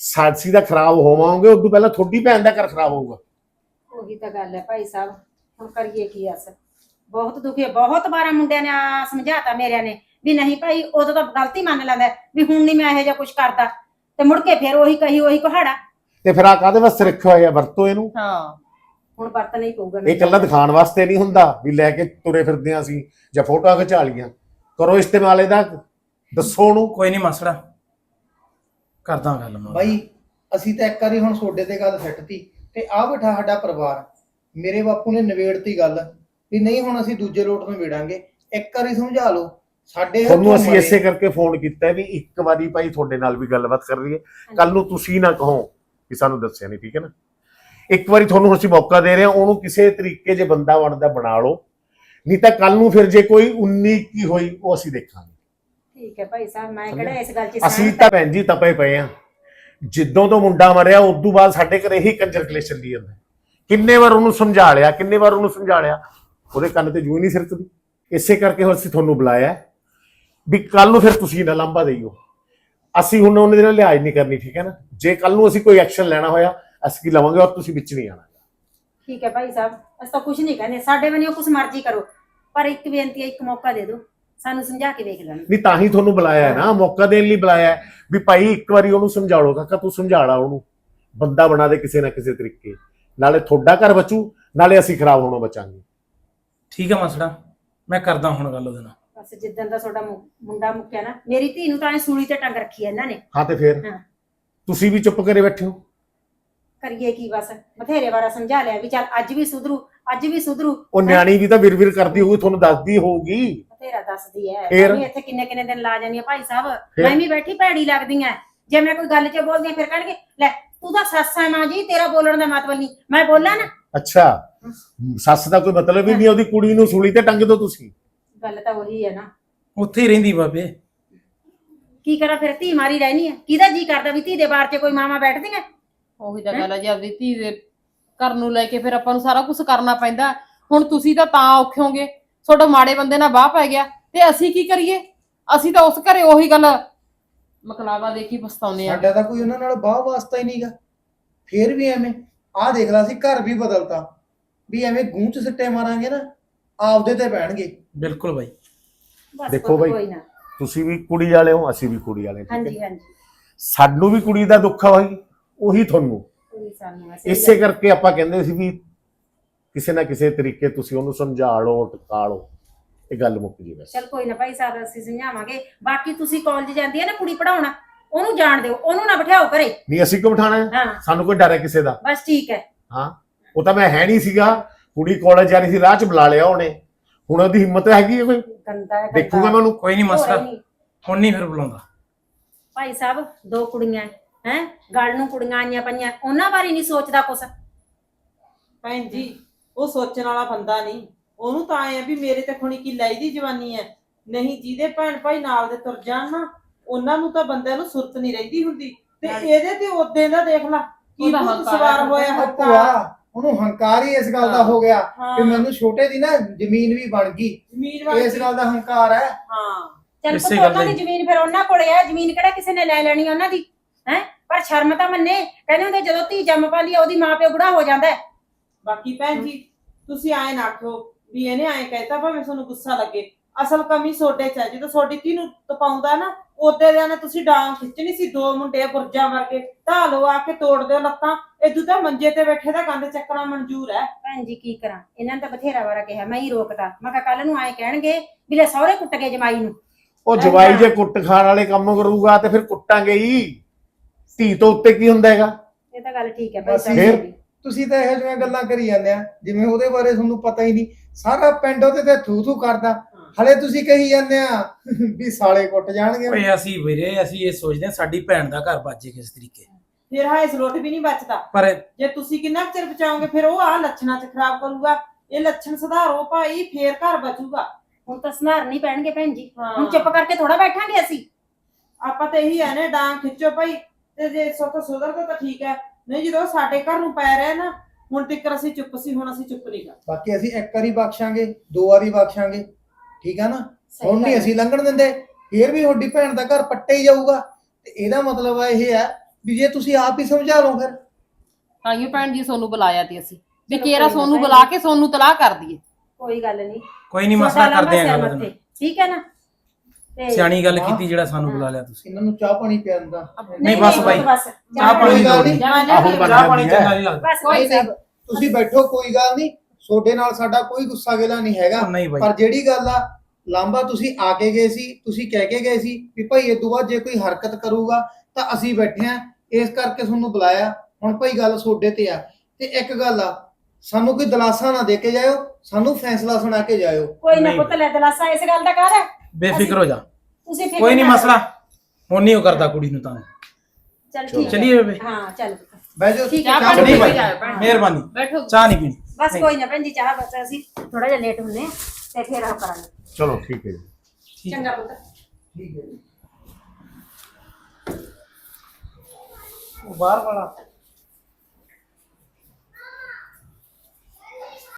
ਸਾਡਸੀ ਦਾ ਖਰਾਬ ਹੋਵਾਂਗੇ ਉਦੋਂ ਪਹਿਲਾਂ ਤੁਹਾਡੀ ਭੈਣ ਦਾ ਘਰ ਖਰਾਬ ਹੋਊਗਾ। ਉਹੀ ਤਾਂ ਗੱਲ ਹੈ ਭਾਈ ਸਾਹਿਬ ਹੁਣ ਕਰੀਏ ਕੀ ਅਸ ਬਹੁਤ ਦੁਖੀ ਹੈ ਬਹੁਤ ਵਾਰਾਂ ਮੁੰਡਿਆਂ ਨੇ ਆ ਸਮਝਾਤਾ ਮੇਰਿਆਂ ਨੇ ਵੀ ਨਹੀਂ ਭਾਈ ਉਦੋਂ ਤਾਂ ਗਲਤੀ ਮੰਨ ਲੈਂਦਾ ਹੈ ਵੀ ਹੁਣ ਨਹੀਂ ਮੈਂ ਇਹੋ ਜਿਹਾ ਕੁਝ ਕਰਦਾ। ਤੇ ਮੁੜ ਕੇ ਫਿਰ ਉਹੀ ਕਹੀ ਉਹੀ ਕਹਾੜਾ। ਤੇ ਫਿਰ ਆ ਕਾਦੇ ਵਾਸਤੇ ਰੱਖਿਆ ਹੋਇਆ? ਵਰਤੋ ਇਹਨੂੰ? ਹਾਂ। ਹੁਣ ਵਰਤਣਾ ਹੀ ਪਊਗਾ ਇਹ। ਇਕੱਲਾ ਦਿਖਾਉਣ ਵਾਸਤੇ ਨਹੀਂ ਹੁੰਦਾ ਵੀ ਲੈ ਕੇ ਤੁਰੇ ਫਿਰਦੇ ਆ ਅਸੀਂ ਜਾਂ ਫੋਟੋਆਂ ਖਿਚਾ ਲੀਆਂ ਕਰੋ ਇਸਤੇਮਾਲ ਇਹਦਾ। ਦੱਸੋ ਉਹਨੂੰ। ਕੋਈ ਨਹੀਂ ਮਸੜਾ। ਕਰਦਾ ਗੱਲ ਮੈਂ। ਬਾਈ ਅਸੀਂ ਤਾਂ ਇੱਕ ਵਾਰੀ ਹੁਣ ਸੋਡੇ ਤੇ ਗੱਲ ਸੱਟਤੀ ਤੇ ਆ ਬੈਠਾ ਸਾਡਾ ਪਰਿਵਾਰ। ਮੇਰੇ ਬਾਪੂ ਨੇ ਨਿਬੇੜਤੀ ਗੱਲ ਵੀ ਨਹੀਂ ਹੁਣ ਅਸੀਂ ਦੂਜੇ ਲੋਟ ਨੂੰ ਨਿਬੇੜਾਂਗੇ ਇੱਕ ਵਾਰੀ ਸਮਝਾ ਲਓ। ਸਾਡੇ ਤੁਹਾਨੂੰ ਅਸੀਂ। ਇਸੇ ਕਰਕੇ ਫੋਨ ਕੀਤਾ ਵੀ ਇੱਕ ਵਾਰੀ ਭਾਈ ਤੁਹਾਡੇ ਨਾਲ ਵੀ ਗੱਲਬਾਤ ਕਰ ਲਈਏ। ਕੱਲ ਨੂੰ ਤੁਸੀਂ ਨਾ ਕਹੋ ਕਿ ਸਾਨੂੰ ਦੱਸਿਆ ਨਹੀਂ ਠੀਕ ਹੈ ਨਾ? ਇੱਕ ਵਾਰੀ ਤੁਹਾਨੂੰ ਅਸੀਂ ਮੌਕਾ ਦੇ ਰਹੇ ਹਾਂ ਉਹਨੂੰ ਕਿਸੇ ਤਰੀਕੇ ਜੇ ਬੰਦਾ ਬਣਦਾ ਬਣਾ ਲਓ। ਨਹੀਂ ਤਾਂ ਕੱਲ ਨੂੰ ਫਿਰ ਜੇ ਕੋਈ 19 ਕੀ ਹੋਈ ਉਹ ਅਸੀਂ ਦੇਖਾਂਗੇ। ਠੀਕ ਹੈ ਭਾਈ ਸਾਹਿਬ ਮੈਂ ਕਿਹੜਾ ਇਸ ਗੱਲ 'ਚ ਅਸੀਂ ਤਾਂ ਭੈਣ ਜੀ ਤਪੇ ਪਏ ਆ ਜਿੱਦੋਂ ਤੋਂ ਮੁੰਡਾ ਮਰਿਆ ਉਦੋਂ ਬਾਅਦ ਸਾਡੇ ਘਰੇ ਹੀ ਕੰਜਰ ਕਲੇਸ਼ ਚੱਲੀ ਜਾਂਦਾ। ਕਿੰਨੇ ਵਾਰ ਉਹਨੂੰ ਸਮਝਾ ਲਿਆ ਕਿੰਨੇ ਵਾਰ ਉਹਨੂੰ ਸਮਝਾ ਲਿਆ ਉਹਦੇ ਕੰਨ ਤੇ ਜੂਈ ਨਹੀਂ ਸਿਰਕਦੀ। ਇਸੇ ਕਰਕੇ ਹੁਣ ਅਸੀਂ ਤੁਹਾਨੂੰ ਬੁਲਾਇਆ। ਹੈ ਵੀ ਕੱਲ ਨੂੰ ਫਿਰ ਤੁਸੀਂ ਨਾ ਲਾਂਭਾ ਦੇਈਓ। ਅਸੀਂ ਹੁਣ ਉਹਨਾਂ ਦੇ ਨਾਲ ਲਿਹਾਜ਼ ਨਹੀਂ ਕਰਨੀ ਠੀਕ ਹੈ ਨਾ? ਜੇ ਕੱਲ ਨੂੰ ਅਸੀਂ ਕੋਈ ਐਕਸ਼ਨ ਲੈਣਾ ਹੋਇਆ ਅਸੀਂ ਕੀ ਲਵਾਂਗੇ ਔਰ ਤੁਸੀਂ ਵਿੱਚ ਨਹੀਂ ਆਣਾ ਠੀਕ ਹੈ ਭਾਈ ਸਾਹਿਬ ਅਸੀਂ ਤਾਂ ਕੁਝ ਨਹੀਂ ਕਹਿੰਦੇ। ਸਾਡੇ ਵੱਲੋਂ ਕੁਝ ਮਰਜ਼ੀ ਕਰੋ ਪਰ ਇੱਕ ਬੇਨਤੀ ਹੈ ਇੱਕ ਮੌਕਾ ਦੇ ਦਿਓ। ਸਾਨੂੰ ਸਮਝਾ ਕੇ ਵੇਖ ਲੈਣ ਨਹੀਂ ਤਾਂ ਹੀ ਤੁਹਾਨੂੰ ਬੁਲਾਇਆ ਹੈ ਨਾ। ਮੌਕਾ ਦੇਣ ਲਈ ਬੁਲਾਇਆ ਹੈ ਵੀ ਭਾਈ ਇੱਕ ਵਾਰੀ ਉਹਨੂੰ ਸਮਝਾ ਲਓ ਕਾਕਾ ਤੂੰ ਸਮਝਾ ਲਾ ਉਹਨੂੰ। ਬੰਦਾ ਬਣਾ ਦੇ ਕਿਸੇ ਨਾ ਕਿਸੇ ਤਰੀਕੇ। ਨਾਲੇ ਤੁਹਾਡਾ ਘਰ ਬਚੂ ਨਾਲੇ ਅਸੀਂ ਖਰਾਬ ਹੋਣੋਂ ਬਚਾਂਗੇ। ਠੀਕ ਹੈ ਮਸੜਾ ਮੈਂ ਕਰਦਾ ਹੁਣ ਗੱਲ ਉਹਦੇ ਨਾਲ। ਬਸ ਜਿੱਦਣ ਦਾ ਤੁਹਾਡਾ ਮੁ- ਮੁੰਡਾ ਮੁੱਕਿਆ ਨਾ ਮੇਰੀ ਧੀ ਨੂੰ ਤਾਂ ਐ ਸੂਲੀ ਤੇ ਟੰਗ ਰੱਖੀ ਹੈ ਇਹਨਾਂ ਨੇ। ਹਾਂ ਤੇ ਫਿਰ? ਹਾਂ। ਤੁਸੀਂ ਵੀ ਚੁੱਪ ਕਰੇ ਬੈਠੇ ਹੋ? ਕਰੀਏ ਕੀ ਬਸ? ਬਥੇਰੇ ਵਾਰਾ ਸਮਝਾ ਲਿਆ ਵੀ ਚੱਲ ਅੱਜ ਵੀ ਸੁਧਰੂ ਅੱਜ ਵੀ ਸੁਧਰੂ। ਉਹ ਨਿਆਣੀ ਵੀ ਤਾਂ ਵਿਰ-ਵਿਰ ਕਰਦੀ ਹੋਊਗੀ ਤੁਹਾਨੂੰ ਦੱਸਦੀ ਹੋਊਗੀ। ਬਥੇਰਾ ਦੱਸਦੀ ਐ। ਫਿਰ? ਮੈਂ ਵੀ ਇੱਥੇ ਕਿੰਨੇ ਕਿੰਨੇ ਦਿਨ ਲਾ ਜਾਂਦੀ ਆ ਭਾਈ ਸਾਹਿਬ। ਫਿਰ? ਮੈਂ ਵੀ ਬੈਠੀ ਭੈੜੀ ਲੱਗਦੀ ਆ ਜੇ ਮੈਂ ਕੋਈ ਗੱਲ 'ਚ ਬੋਲਦੀ ਆ ਫਿਰ ਕਹਿਣਗੇ ਲੈ ਤੂੰ ਤਾਂ ਸੱਸ ਆ ਮਾਂ ਜੀ ਤੇਰਾ ਬੋਲਣ ਦਾ ਮਤਲਬ ਨਹੀਂ। ਮੈਂ ਬੋਲਾਂ ਨਾ। ਅੱਛਾ। ਸੱਸ ਦਾ ਕੋਈ ਮਤਲਬ ਹੀ ਨਹੀਂ ਉਹਦੀ ਕੁੜੀ ਨੂੰ ਸੂਲੀ ਤੇ ਟੰਗ ਦੋ ਤੁਸੀਂ। ਗੱਲ ਤਾਂ ਉਹੀ ਹੈ ਨਾ। ਉੱਥੇ ਹੀ ਰਹਿੰਦੀ ਬਾਬੇ। ਕੀ ਕਰਾਂ ਫਿਰ? ਧੀ ਮਾਰੀ ਰਹਿਣੀ ਆ। ਕਿਹਦਾ ਜੀ ਕਰਦਾ ਵੀ ਧੀ ਦੇ ਬਾਰ 'ਚ ਕੋਈ ਮਾਮਾ ਬੈਠਦੀਆਂ? ਉਹੀ ਤਾਂ ਗੱਲ ਹੈ ਜੀ ਆਪਦੀ ਧੀ ਦੇ ਘਰ ਨੂੰ ਲੈ ਕੇ ਫਿਰ ਆਪਾਂ ਨੂੰ ਸਾਰਾ ਕੁਝ ਕਰਨਾ ਪੈਂਦਾ। ਹੁਣ ਤੁਸੀਂ ਤਾਂ ਤਾਂ ਔਖੇ ਹੋਗੇ। ਤੁਹਾਡਾ ਮਾੜੇ ਬੰਦੇ ਨਾਲ ਬਾਹ ਪੈ ਗਿਆ। ਤੇ ਅਸੀਂ ਕੀ ਕਰੀਏ? ਅਸੀਂ ਤਾਂ ਉਸ ਘਰੇ ਉਹੀ ਗੱਲ ਮਕਲਾਵਾ ਦੇ ਕੇ ਪਛਤਾਉਂਦੇ ਆ। ਸਾਡਾ ਤਾਂ ਕੋਈ ਉਹਨਾਂ ਨਾਲ ਬਾਹ ਵਾਸਤਾ ਹੀ ਨਹੀਂਗਾ ਫੇਰ ਵੀ ਐਵੇਂ ਆਹ ਦੇਖ ਲਾ ਸੀ ਘਰ ਵੀ ਬਦਲਤਾ। ਵੀ ਐਵੇਂ ਗੂੰ ਚ ਸਿੱਟੇ ਮਾਰਾਂਗੇ ਨਾ ਆਪਦੇ ਤੇ ਪੈਣਗੇ ਬਿਲਕੁਲ ਬਾਈ। ਬਸ ਦੇਖੋ ਬਾਈ, ਕੋਈ ਨਾ। ਤੁਸੀਂ ਵੀ ਕੁੜੀ ਵਾਲੇ ਹੋ ਅਸੀਂ ਵੀ ਕੁੜੀ ਵਾਲੇ ਠੀਕ ਹਾਂਜੀ ਹੈ? ਹਾਂਜੀ ਸਾਨੂੰ ਵੀ ਕੁੜੀ ਦਾ ਦੁੱਖ ਆ ਭਾਈ ਉਹੀ ਤੁਹਾਨੂੰ। ਕੋਈ ਸਾਨੂੰ ਐਸੇ ਇਸੇ ਕਰਕੇ ਆਪਾਂ ਕਹਿੰਦੇ ਸੀ ਵੀ ਕਿਸੇ ਨਾ ਕਿਸੇ ਤਰੀਕੇ ਤੁਸੀਂ ਉਹਨੂੰ ਸਮਝਾ ਲਓ ਟਕਾ ਲਓ। ਇਹ ਗੱਲ ਮੁੱਕ ਜੀ ਬਸ। ਚਲ ਕੋਈ ਨਾ ਭਾਈ ਸਾਹਿਬ ਅਸੀਂ ਸਮਝਾਵਾਂਗੇ। ਬਾਕੀ ਤੁਸੀਂ ਕਾਲਜ ਜਾਂਦੀ ਹੈ ਨਾ ਕੁੜੀ ਪੜਾਉਣਾ ਉਹਨੂੰ ਜਾਣ ਦਿਓ ਉਹਨੂੰ ਨਾ ਬਿਠਾਓ ਘਰੇ। ਨਹੀਂ ਅਸੀਂ ਕਿਉਂ ਬਿਠਾਣਾ ਹੈ। ਹਾਂ ਸਾਨੂੰ ਕੋਈ ਡਰ ਹੈ ਕਿਸੇ ਦਾ? ਬਸ ਠੀਕ ਹੈ। ਹਾਂ। ਉਹ ਤਾਂ ਮੈਂ ਹੈ ਨਹੀਂ ਸੀਗਾ। ਕੁੜੀ ਕਾਲਜ ਜਾ ਰਹੀ ਸੀ ਰਾਹ 'ਚ ਬੁਲਾ ਲਿਆ ਉਹਨੇ। ਹੁਣ ਉਹਦੀ ਹਿੰਮਤ ਹੈਗੀ ਹੈ ਕੋਈ? ਗੰਦਾ ਹੈ ਗੰਦਾ। ਦੇਖੂਗਾ ਮੈਂ ਉਹਨੂੰ? ਕੋਈ ਨਹੀਂ ਰਹੀ। ਹੁਣ ਨਹੀਂ ਫਿਰ ਬੁਲਾਉਂਦਾ। ਭਾਈ ਸਾਹਿਬ ਦੋ ਕੁੜੀਆਂ ਹੈ ਗੱਲ ਨੂੰ ਕੁੜੀਆਂ ਆਈਆਂ ਪਈਆਂ ਉਹਨਾਂ ਬਾਰੇ ਨਹੀਂ ਸੋਚਦਾ ਕੁਛ। ਭੈਣ ਜੀ ਉਹ ਸੋਚਣ ਵਾਲਾ ਬੰਦਾ ਨਹੀਂ। ਉਹਨੂੰ ਤਾਂ ਆਏ ਆ ਵੀ ਮੇਰੇ ਤੇ ਖੁਣੀ ਕੀ ਲਾਈ ਦੀ ਜਵਾਨੀ ਹੈ। ਨਹੀਂ ਜਿਹਦੇ ਭੈਣ ਭਾਈ ਨਾਲ ਦੇ ਤੁਰ ਜਾਣ ਨਾ ਉਹਨਾਂ ਨੂੰ ਤਾਂ ਬੰਦਿਆਂ ਨੂੰ ਸੁਰਤ ਨਹੀਂ ਰਹਿੰਦੀ ਹੁੰਦੀ। ਤੇ ਇਹਦੇ ਤੇ ਉਦੋਂ ਦਾ ਦੇਖ ਲਾ ਕੀ ਭੂਤ ਸਵਾਰ। ਹੋਇਆ ਭੂਆ ਉਹਨੂੰ ਹੰਕਾਰ ਹੀ ਇਸ ਗੱਲ ਦਾ ਹੋ। ਗਿਆ ਕਿ ਮੈਨੂੰ ਛੋਟੇ ਦੀ ਨਾ ਜ਼ਮੀਨ ਵੀ ਬਣ ਗਈ। ਜ਼ਮੀਨ ਵਾਲੀ ਇਸ ਗੱਲ ਦਾ ਹੰਕਾਰ ਹੈ। ਹਾਂ। ਚੱਲ ਇਸੇ ਪੁੱਤ ਗੱਲ ਉਹਨਾਂ ਦੀ। ਲਈ। ਜ਼ਮੀਨ ਫਿਰ ਉਹਨਾਂ ਕੋਲੇ ਹੈ। ਜ਼ਮੀਨ ਕਿਹੜਾ ਕਿਸੇ ਨੇ ਲੈ ਲੈਣੀ ਉਹਨਾਂ ਦੀ? ਹੈ? ਪਰ ਸ਼ਰਮ ਤਾਂ ਮੰਨੇ। ਕਹਿੰਦੇ ਹੁੰਦੇ ਜਦੋਂ ਧੀ ਜੰਮ ਪਾਉਂਦੀ ਆ ਉਹਦੀ ਮਾਂ ਪਿਓ ਬੁੜਾ ਹੋ ਜਾਂਦਾ ਹੈ। ਬਾਕੀ ਭੈਣ ਜੀ ਤੁਸੀਂ ਆਏ ਨਾ ਆਖੋ ਵੀ ਇਹਨੇ ਆਏ ਕਹਿਤਾ ਭਾਵੇਂ ਤੁਹਾਨੂੰ ਗੁੱਸਾ ਲੱਗੇ। ਅਸਲ ਕਮੀ ਸੋਡੇ ਚ ਹੈ। ਜਦੋਂ ਤੁਹਾਡੀ ਧੀ ਨੂੰ ਤਪਾਉਂਦਾ ਨਾ ਉਹਦੇ ਦੇ ਨੇ ਤੁਸੀਂ ਡਾਂਗ ਖਿੱਚਣੀ ਸੀ ਦੋ ਮੁੰਡੇ ਗੁਰਜਾਂ ਵਰਗੇ। ਢਾਲੋ ਆ ਕੇ ਤੋੜ ਦਿਓ ਲੱਤਾਂ। ਇਦੋਂ ਤਾਂ ਮੰਜੇ ਤੇ ਬੈਠੇ ਦਾ ਗੰਦ ਚੱਕਣਾ ਮਨਜ਼ੂਰ ਹੈ ਭੈਣ ਜੀ ਕੀ ਕਰਾਂ? ਇਹਨਾਂ ਨੇ ਤਾਂ ਬਥੇਰਾ ਵਾਰਾ ਕਿਹਾ ਮੈਂ ਹੀ ਰੋਕਦਾ ਮੈਂ ਕਿਹਾ ਕੱਲ ਨੂੰ ਆਏ ਕਹਿਣਗੇ ਵੀ ਲੈ ਸਹੁਰੇ ਕੁੱਟ ਕੇ ਜਮਾਈ ਨੂੰ। ਉਹ ਜਵਾਈ ਜੇ ਕੁੱਟ ਖਾਣ ਵਾਲੇ ਕੰਮ ਕਰੂਗਾ ਤੇ ਫਿਰ ਕੁੱਟਾਂਗੇ ਹੀ। ਧੀ ਤੋਂ ਉੱਤੇ ਕੀ ਹੁੰਦਾ ਹੈਗਾ? ਇਹ ਤਾਂ ਗੱਲ ਠੀਕ ਹੈ ਭਾਈ ਬਸ ਸਾਹਿਬ ਫਿਰ? ਜੀ। ਤੁਸੀਂ ਤਾਂ ਇਹੋ ਜਿਹੀਆਂ ਗੱਲਾਂ ਕਰੀ ਜਾਂਦੇ ਆ। ਜਿਵੇਂ ਉਹਦੇ ਬਾਰੇ ਤੁਹਾਨੂੰ ਪਤਾ ਹੀ ਨਹੀਂ। ਸਾਰਾ ਪਿੰਡ ਉਹਦੇ ਤੇ ਥੂ ਥੂ ਕਰਦਾ। ਹਲੇ ਤੁਸੀਂ ਕਹੀ ਜਾਂਦੇ ਆ ਵੀ ਸਾਲੇ ਕੁੱਟ ਜਾਣਗੇ। ਓਏ ਅਸੀਂ ਵੀਰੇ ਅਸੀਂ ਇਹ ਸੋਚਦੇ ਹਾਂ ਸਾਡੀ ਭੈਣ ਦਾ ਘਰ ਬਾਜੇ ਕਿਸ ਤਰੀਕੇ। ਫਿਰ ਹਾਏ ਸਲੋਟ ਵੀ ਨਹੀਂ ਬਚਦਾ। ਪਰ ਜੇ ਤੁਸੀਂ ਕਿੰਨਾ ਕੁ ਚਿਰ ਬਚਾਓਗੇ ਫਿਰ ਉਹ ਆ ਲੱਛਣਾਂ ਚ ਖਰਾਬ ਕਰੂਗਾ। ਇਹ ਲੱਛਣ ਸੁਧਾਰੋ ਭਾਈ ਫੇਰ ਘਰ ਬਚੂਗਾ। ਹੁਣ ਤਾਂ ਸਨਾਰ ਨਹੀਂ ਪੈਣਗੇ ਭੈਣ ਜੀ। ਹਾਂ। ਹੁਣ ਚੁੱਪ ਕਰਕੇ ਥੋੜਾ ਬੈਠਾਂਗੇ ਅਸੀਂ। ਆਪਾਂ ਤਾਂ ਇਹੀ ਆ ਨੇ ਡਾਂਗ ਖਿੱਚੋ ਭਾਈ। ਤੇ ਜੇ ਸੁੱਖ ਸੁਧਰਦਾ ਤਾਂ ਠੀਕ ਹੈ। ਨਹੀਂ ਜਦੋਂ ਸਾਡੇ ਘਰ ਨੂੰ ਪੈ ਰਿਹਾ ਨਾ ਹੁਣ ਤੱਕ ਅਸੀਂ ਚੁੱਪ ਸੀ ਹੁਣ ਅਸੀਂ ਚੁੱਪ ਨਹੀਂ ਕਰ ਬਾਕੀ ਅਸੀਂ ਇੱਕ ਵਾਰੀ ਬਖਸ਼ਾਂਗੇ ਦੋ ਵਾਰੀ ਬਖਸ਼ਾਂਗੇ। ਠੀਕ ਆ ਨਾ? ਸਹੀ ਹੁਣ ਨਹੀਂ ਹੈ। ਅਸੀਂ ਲੰਘਣ ਦਿੰਦੇ। ਫੇਰ ਵੀ ਤੁਹਾਡੀ ਭੈਣ ਦਾ ਘਰ ਪੱਟੇ ਹੀ ਜਾਊਗਾ। ਤੇ ਇਹਦਾ ਮਤਲਬ ਆ ਇਹ ਹੈ ਵੀ ਜੇ ਤੁਸੀਂ ਆਪ ਹੀ ਸਮਝਾ ਲਓ ਫਿਰ। ਤਾਈਓ ਭੈਣ ਜੀ ਸੋਨੂੰ ਬੁਲਾਇਆ ਤੇ ਅਸੀਂ। ਵੀ ਚਲੋ ਕੇਰਾ ਕੋਈ ਨਾ ਸੋਨੂੰ ਬੁਲਾ ਕੇ ਸੋਨੂੰ ਤਲਾਕ ਕਰ ਦਈਏ। ਕੋਈ ਗੱਲ ਨਹੀਂ ਕੋਈ ਨਹੀਂ ਮਸਲਾ ਕਰਦੇ ਆਂ ਗੱਲ ਠੀਕ ਹੈ ਨਾ? ਤੇ ਸਿਆਣੀ ਗੱਲ ਹਾਂ। ਕੀਤੀ ਜਿਹੜਾ ਸਾਨੂੰ ਬੁਲਾ ਲਿਆ ਤੁਸੀਂ। ਇਹਨਾਂ ਨੂੰ ਚਾਹ ਪਾਣੀ ਪਿਆਉਣ ਦਾ। ਨਹੀਂ, ਬਸ ਬਾਈ। ਬਸ। ਚਾਹ ਪਾਣੀ ਕੋਈ ਗੱਲ ਨਹੀਂ ਆਹੋ ਬਣਾ ਚਾਹ ਪਾਣੀ ਦਿੰਦੀ ਹੈ। ਚੰਗਾ ਨਹੀਂ ਲੱਗਦਾ। ਬਸ ਭਾਈ ਸਾਹਿਬ ਤੁਸੀਂ ਬੈਠੋ ਕੋਈ ਗੱਲ ਨਹੀਂ ਤੁਹਾਡੇ ਨਾਲ ਸਾਡਾ ਕੋਈ ਗੁੱਸਾ ਗਿਲਾ ਨਹੀਂ ਹੈਗਾ। ਉਹ ਨਹੀਂ ਬਾਈ। ਪਰ ਜਿਹੜੀ ਗੱਲ ਆ ਲਾਂਬਾ ਤੁਸੀਂ ਆ ਕੇ ਗਏ ਸੀ ਤੁਸੀਂ ਕਹਿ ਕੇ ਗਏ ਸੀ ਵੀ ਭਾਈ ਇਹ ਤੋਂ ਬਾਅਦ ਜੇ ਕੋਈ ਹਰਕਤ ਕਰੂਗਾ ਤਾਂ ਅਸੀਂ ਬੈਠੇ ਆ ਇਸ ਕਰਕੇ ਤੁਹਾਨੂੰ ਬੁਲਾਇਆ। ਹੁਣ ਭਾਈ ਗੱਲ ਤੁਹਾਡੇ ਤੇ ਆ। ਤੇ ਇੱਕ ਗੱਲ ਆ ਸਾਨੂੰ ਕੋਈ ਦਲਾਸਾ ਨਾ ਦੇ ਕੇ ਜਾਇਓ ਸਾਨੂੰ ਫੈਸਲਾ ਸੁਣਾ ਕੇ ਜਾਇਓ। ਕੋਈ ਨਾ ਨਹੀਂ। ਪੁੱਤ ਲੈ ਦਲਾਸਾ ਇਸ ਗੱਲ ਦਾ ਕਰ। ਬੇਫਿਕਰ ਹੋ ਜਾ। ਤੁਸੀਂ ਫਿਕਰ ਕੋਈ ਨਹੀਂ ਨਾ ਮਸਲਾ। ਹੁਣ ਨਹੀਂ ਉਹ ਕਰਦਾ ਕੁੜੀ ਨੂੰ ਤਾਂ। ਚੱਲ ਠੀਕ ਹੈ। ਚਲਿਏ ਬੇਬੇ। ਹਾਂ ਚੱਲ ਬਹਿ ਜਾਓ। ਠੀਕ ਹੈ, ਚਾਹ ਭੈਣ ਮਿਹਰਬਾਨੀ। ਬੈਠੋ। ਚਾਹ ਨਹੀਂ ਪੀਣੀ। ਬਸ। ਕੋਈ ਨਾ ਭੈਣ ਜੀ ਚਾਹ ਬਸ ਅਸੀਂ ਥੋੜਾ ਜਿਹਾ ਲੇਟ ਹੁੰਨੇ ਆ ਤੇ ਫਿਰ ਆ ਕਰਾਂਗੇ। ਚਲੋ ਠੀਕ ਹੈ ਜੀ। ਚੰਗਾ ਪੁੱਤ। ਠੀਕ ਹੈ ਜੀ। ਉਹ ਬਾਹਰ ਵਾਲਾ।